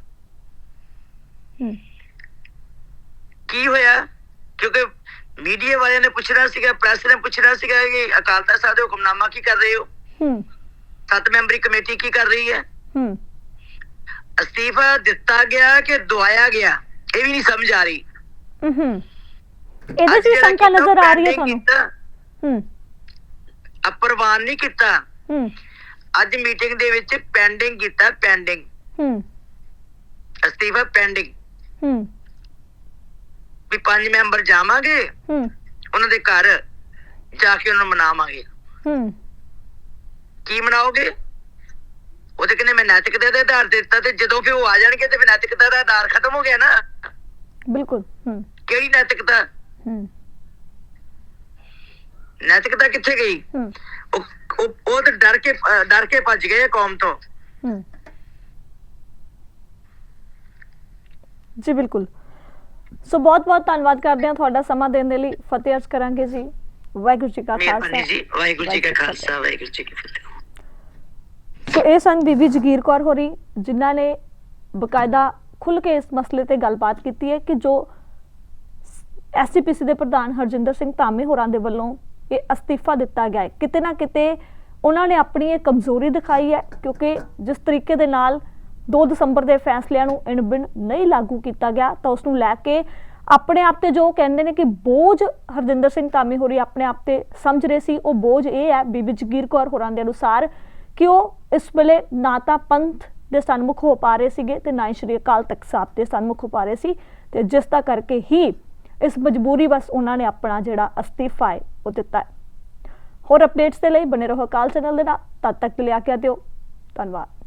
[SPEAKER 2] ਕੀ ਹੋਇਆ? ਕਿਉਂਕਿ ਮੀਡੀਆ ਵਾਲਿਆਂ ਨੇ ਪੁੱਛਣਾ ਸੀਗਾ ਪ੍ਰੈਸ ਨੇ ਪੁੱਛਣਾ ਸੀਗਾ ਕਿ ਅਕਾਲ ਤਖਤ ਸਾਹਿਬ ਦੇ ਹੁਕਮਨਾਮਾ ਕੀ ਕਰ ਰਹੇ ਹੋ?
[SPEAKER 1] ਹੂੰ।
[SPEAKER 2] ਸੱਤ ਮੈਂਬਰੀ ਕਮੇਟੀ ਕੀ ਕਰ ਰਹੀ ਹੈ?
[SPEAKER 1] ਹੂੰ।
[SPEAKER 2] ਅਸਤੀਫਾ ਦਿੱਤਾ ਗਿਆ ਕਿ ਦਵਾਇਆ ਗਿਆ? ਇਹ ਵੀ ਨਹੀਂ ਸਮਝ ਆ ਰਹੀ।
[SPEAKER 1] ਹੂੰ। ਇਹਦੇ ਚ ਸ਼ੰਕਾ ਨਜ਼ਰ ਆ ਰਹੀ ਹੈ ਤੁਹਾਨੂੰ? ਹੂੰ।
[SPEAKER 2] ਅਪਰਵਾਨ ਨਹੀਂ ਕੀਤਾ।
[SPEAKER 1] ਹੂੰ।
[SPEAKER 2] ਅੱਜ ਮੀਟਿੰਗ ਦੇ ਵਿੱਚ ਪੈਂਡਿੰਗ ਕੀਤਾ ਪੈਂਡਿੰਗ
[SPEAKER 1] ਹੂੰ।
[SPEAKER 2] ਅਸਤੀਫਾ ਪੈਂਡਿੰਗ
[SPEAKER 1] ਹੂੰ।
[SPEAKER 2] ਵੀ ਪੰਜ ਮੈਂਬਰ ਜਾਵਾਂਗੇ
[SPEAKER 1] ਹੂੰ।
[SPEAKER 2] ਉਹਨਾਂ ਦੇ ਘਰ ਜਾ ਕੇ ਉਹਨਾਂ ਨੂੰ ਮਨਾਵਾਂਗੇ।
[SPEAKER 1] ਹੂੰ।
[SPEAKER 2] ਕੀ ਮਨਾਓਗੇ? ਉਹ ਤੇ ਕਹਿੰਦੇ ਮੈਂ ਨੈਤਿਕਤਾ ਦੇ ਆਧਾਰ ਤੇ ਦਿੱਤਾ ਤੇ ਜਦੋਂ ਫਿਰ ਉਹ ਆ ਜਾਣਗੇ ਤੇ ਫਿਰ ਨੈਤਿਕਤਾ ਦਾ ਆਧਾਰ ਖਤਮ ਹੋ ਗਿਆ ਨਾ।
[SPEAKER 1] ਬਿਲਕੁਲ ਹੂੰ।
[SPEAKER 2] ਕਿਹੜੀ ਨੈਤਿਕਤਾ?
[SPEAKER 1] ਹੂੰ।
[SPEAKER 2] ਨੈਤਿਕਤਾ ਕਿੱਥੇ ਗਈ?
[SPEAKER 1] ਹੂੰ।
[SPEAKER 2] ਉਹ ਤੇ ਡਰ ਕੇ ਡਰ ਕੇ ਭੱਜ ਗਏ ਕੌਮ ਤੋਂ।
[SPEAKER 1] ਜੀ ਬਿਲਕੁਲ। ਸੋ ਬਹੁਤ ਬਹੁਤ ਧੰਨਵਾਦ ਕਰਦੇ ਹਾਂ ਤੁਹਾਡਾ ਸਮਾਂ ਦੇਣ ਦੇ ਲਈ। ਫਤਿਹ ਅਰਜ਼ ਕਰਾਂਗੇ ਜੀ। ਵਾਹਿਗੁਰੂ ਜੀ ਕਾ ਖਾਲਸਾ।
[SPEAKER 2] ਜੀ। ਵਾਹਿਗੁਰੂ ਜੀ ਕਾ ਖਾਲਸਾ। ਵਾਹਿਗੁਰੂ ਜੀ ਕੀ ਫਤਿਹ।
[SPEAKER 1] ਸੋ ਇਹ ਸਨ ਬੀਬੀ ਜਗੀਰ ਕੌਰ ਹੋਰੀ ਜਿਨ੍ਹਾਂ ਨੇ ਬਕਾਇਦਾ ਖੁੱਲ ਕੇ ਇਸ ਮਸਲੇ ਤੇ ਗੱਲਬਾਤ ਕੀਤੀ ਹੈ ਕਿ ਜੋ ਐਸਜੀਪੀਸੀ ਦੇ ਪ੍ਰਧਾਨ ਹਰਜਿੰਦਰ ਸਿੰਘ ਧਾਮੀ ਹੋਰਾਂ ਦੇ ਵੱਲੋਂ ਇਹ ਅਸਤੀਫਾ ਦਿੱਤਾ ਗਿਆ ਹੈ। ਕਿਤੇ ਨਾ ਕਿਤੇ ਉਹਨਾਂ ਨੇ ਆਪਣੀ ਇਹ ਕਮਜ਼ੋਰੀ ਦਿਖਾਈ ਹੈ ਕਿਉਂਕਿ ਜਿਸ ਤਰੀਕੇ ਦੇ ਨਾਲ 2 ਦਸੰਬਰ ਦੇ ਫੈਸਲਿਆਂ ਨੂੰ ਇਨਬਿਨ ਨਹੀਂ ਲਾਗੂ ਕੀਤਾ ਗਿਆ, ਤਾਂ ਉਸ ਨੂੰ ਲੈ ਕੇ ਆਪਣੇ ਆਪ ਤੇ ਜੋ ਕਹਿੰਦੇ ਨੇ ਕਿ ਬੋਝ ਹਰਜਿੰਦਰ ਸਿੰਘ ਧਾਮੀ ਹੋਰੀ ਆਪਣੇ ਆਪ ਤੇ ਸਮਝ ਰਹੇ ਸੀ, ਉਹ ਬੋਝ ਇਹ ਹੈ ਬੀਬੀ ਜਗੀਰ ਕੌਰ ਹੋਰਾਂ ਦੇ ਅਨੁਸਾਰ ਕਿ ਉਹ ਇਸ ਵੇਲੇ ਨਾ ਤਾਂ ਪੰਥ ਦੇ ਸਨਮੁਖ ਹੋ ਪਾ ਰਹੇ ਸੀਗੇ ਤੇ ਨਾ ਹੀ ਸ਼੍ਰੀ ਅਕਾਲ ਤਖਤ ਸਾਹਿਬ ਦੇ ਸਨਮੁਖ ਹੋ ਪਾ ਰਹੇ ਸੀ ਤੇ ਜਿਸ ਦਾ ਕਰਕੇ ਹੀ ਇਸ ਮਜਬੂਰੀ ਬਸ ਉਹਨਾਂ ਨੇ ਆਪਣਾ ਜਿਹੜਾ ਅਸਤੀਫਾ ਹੈ ਉਹ ਦਿੱਤਾ ਹੈ। ਹੋਰ ਅਪਡੇਟਸ ਦੇ ਲਈ ਬਨੇ ਰਹੋ ਅਕਾਲ ਚੈਨਲ ਦੇ ਨਾਲ। ਤਦ ਤੱਕ ਲਈ ਆਗਿਆ ਦਿਓ। ਧੰਨਵਾਦ।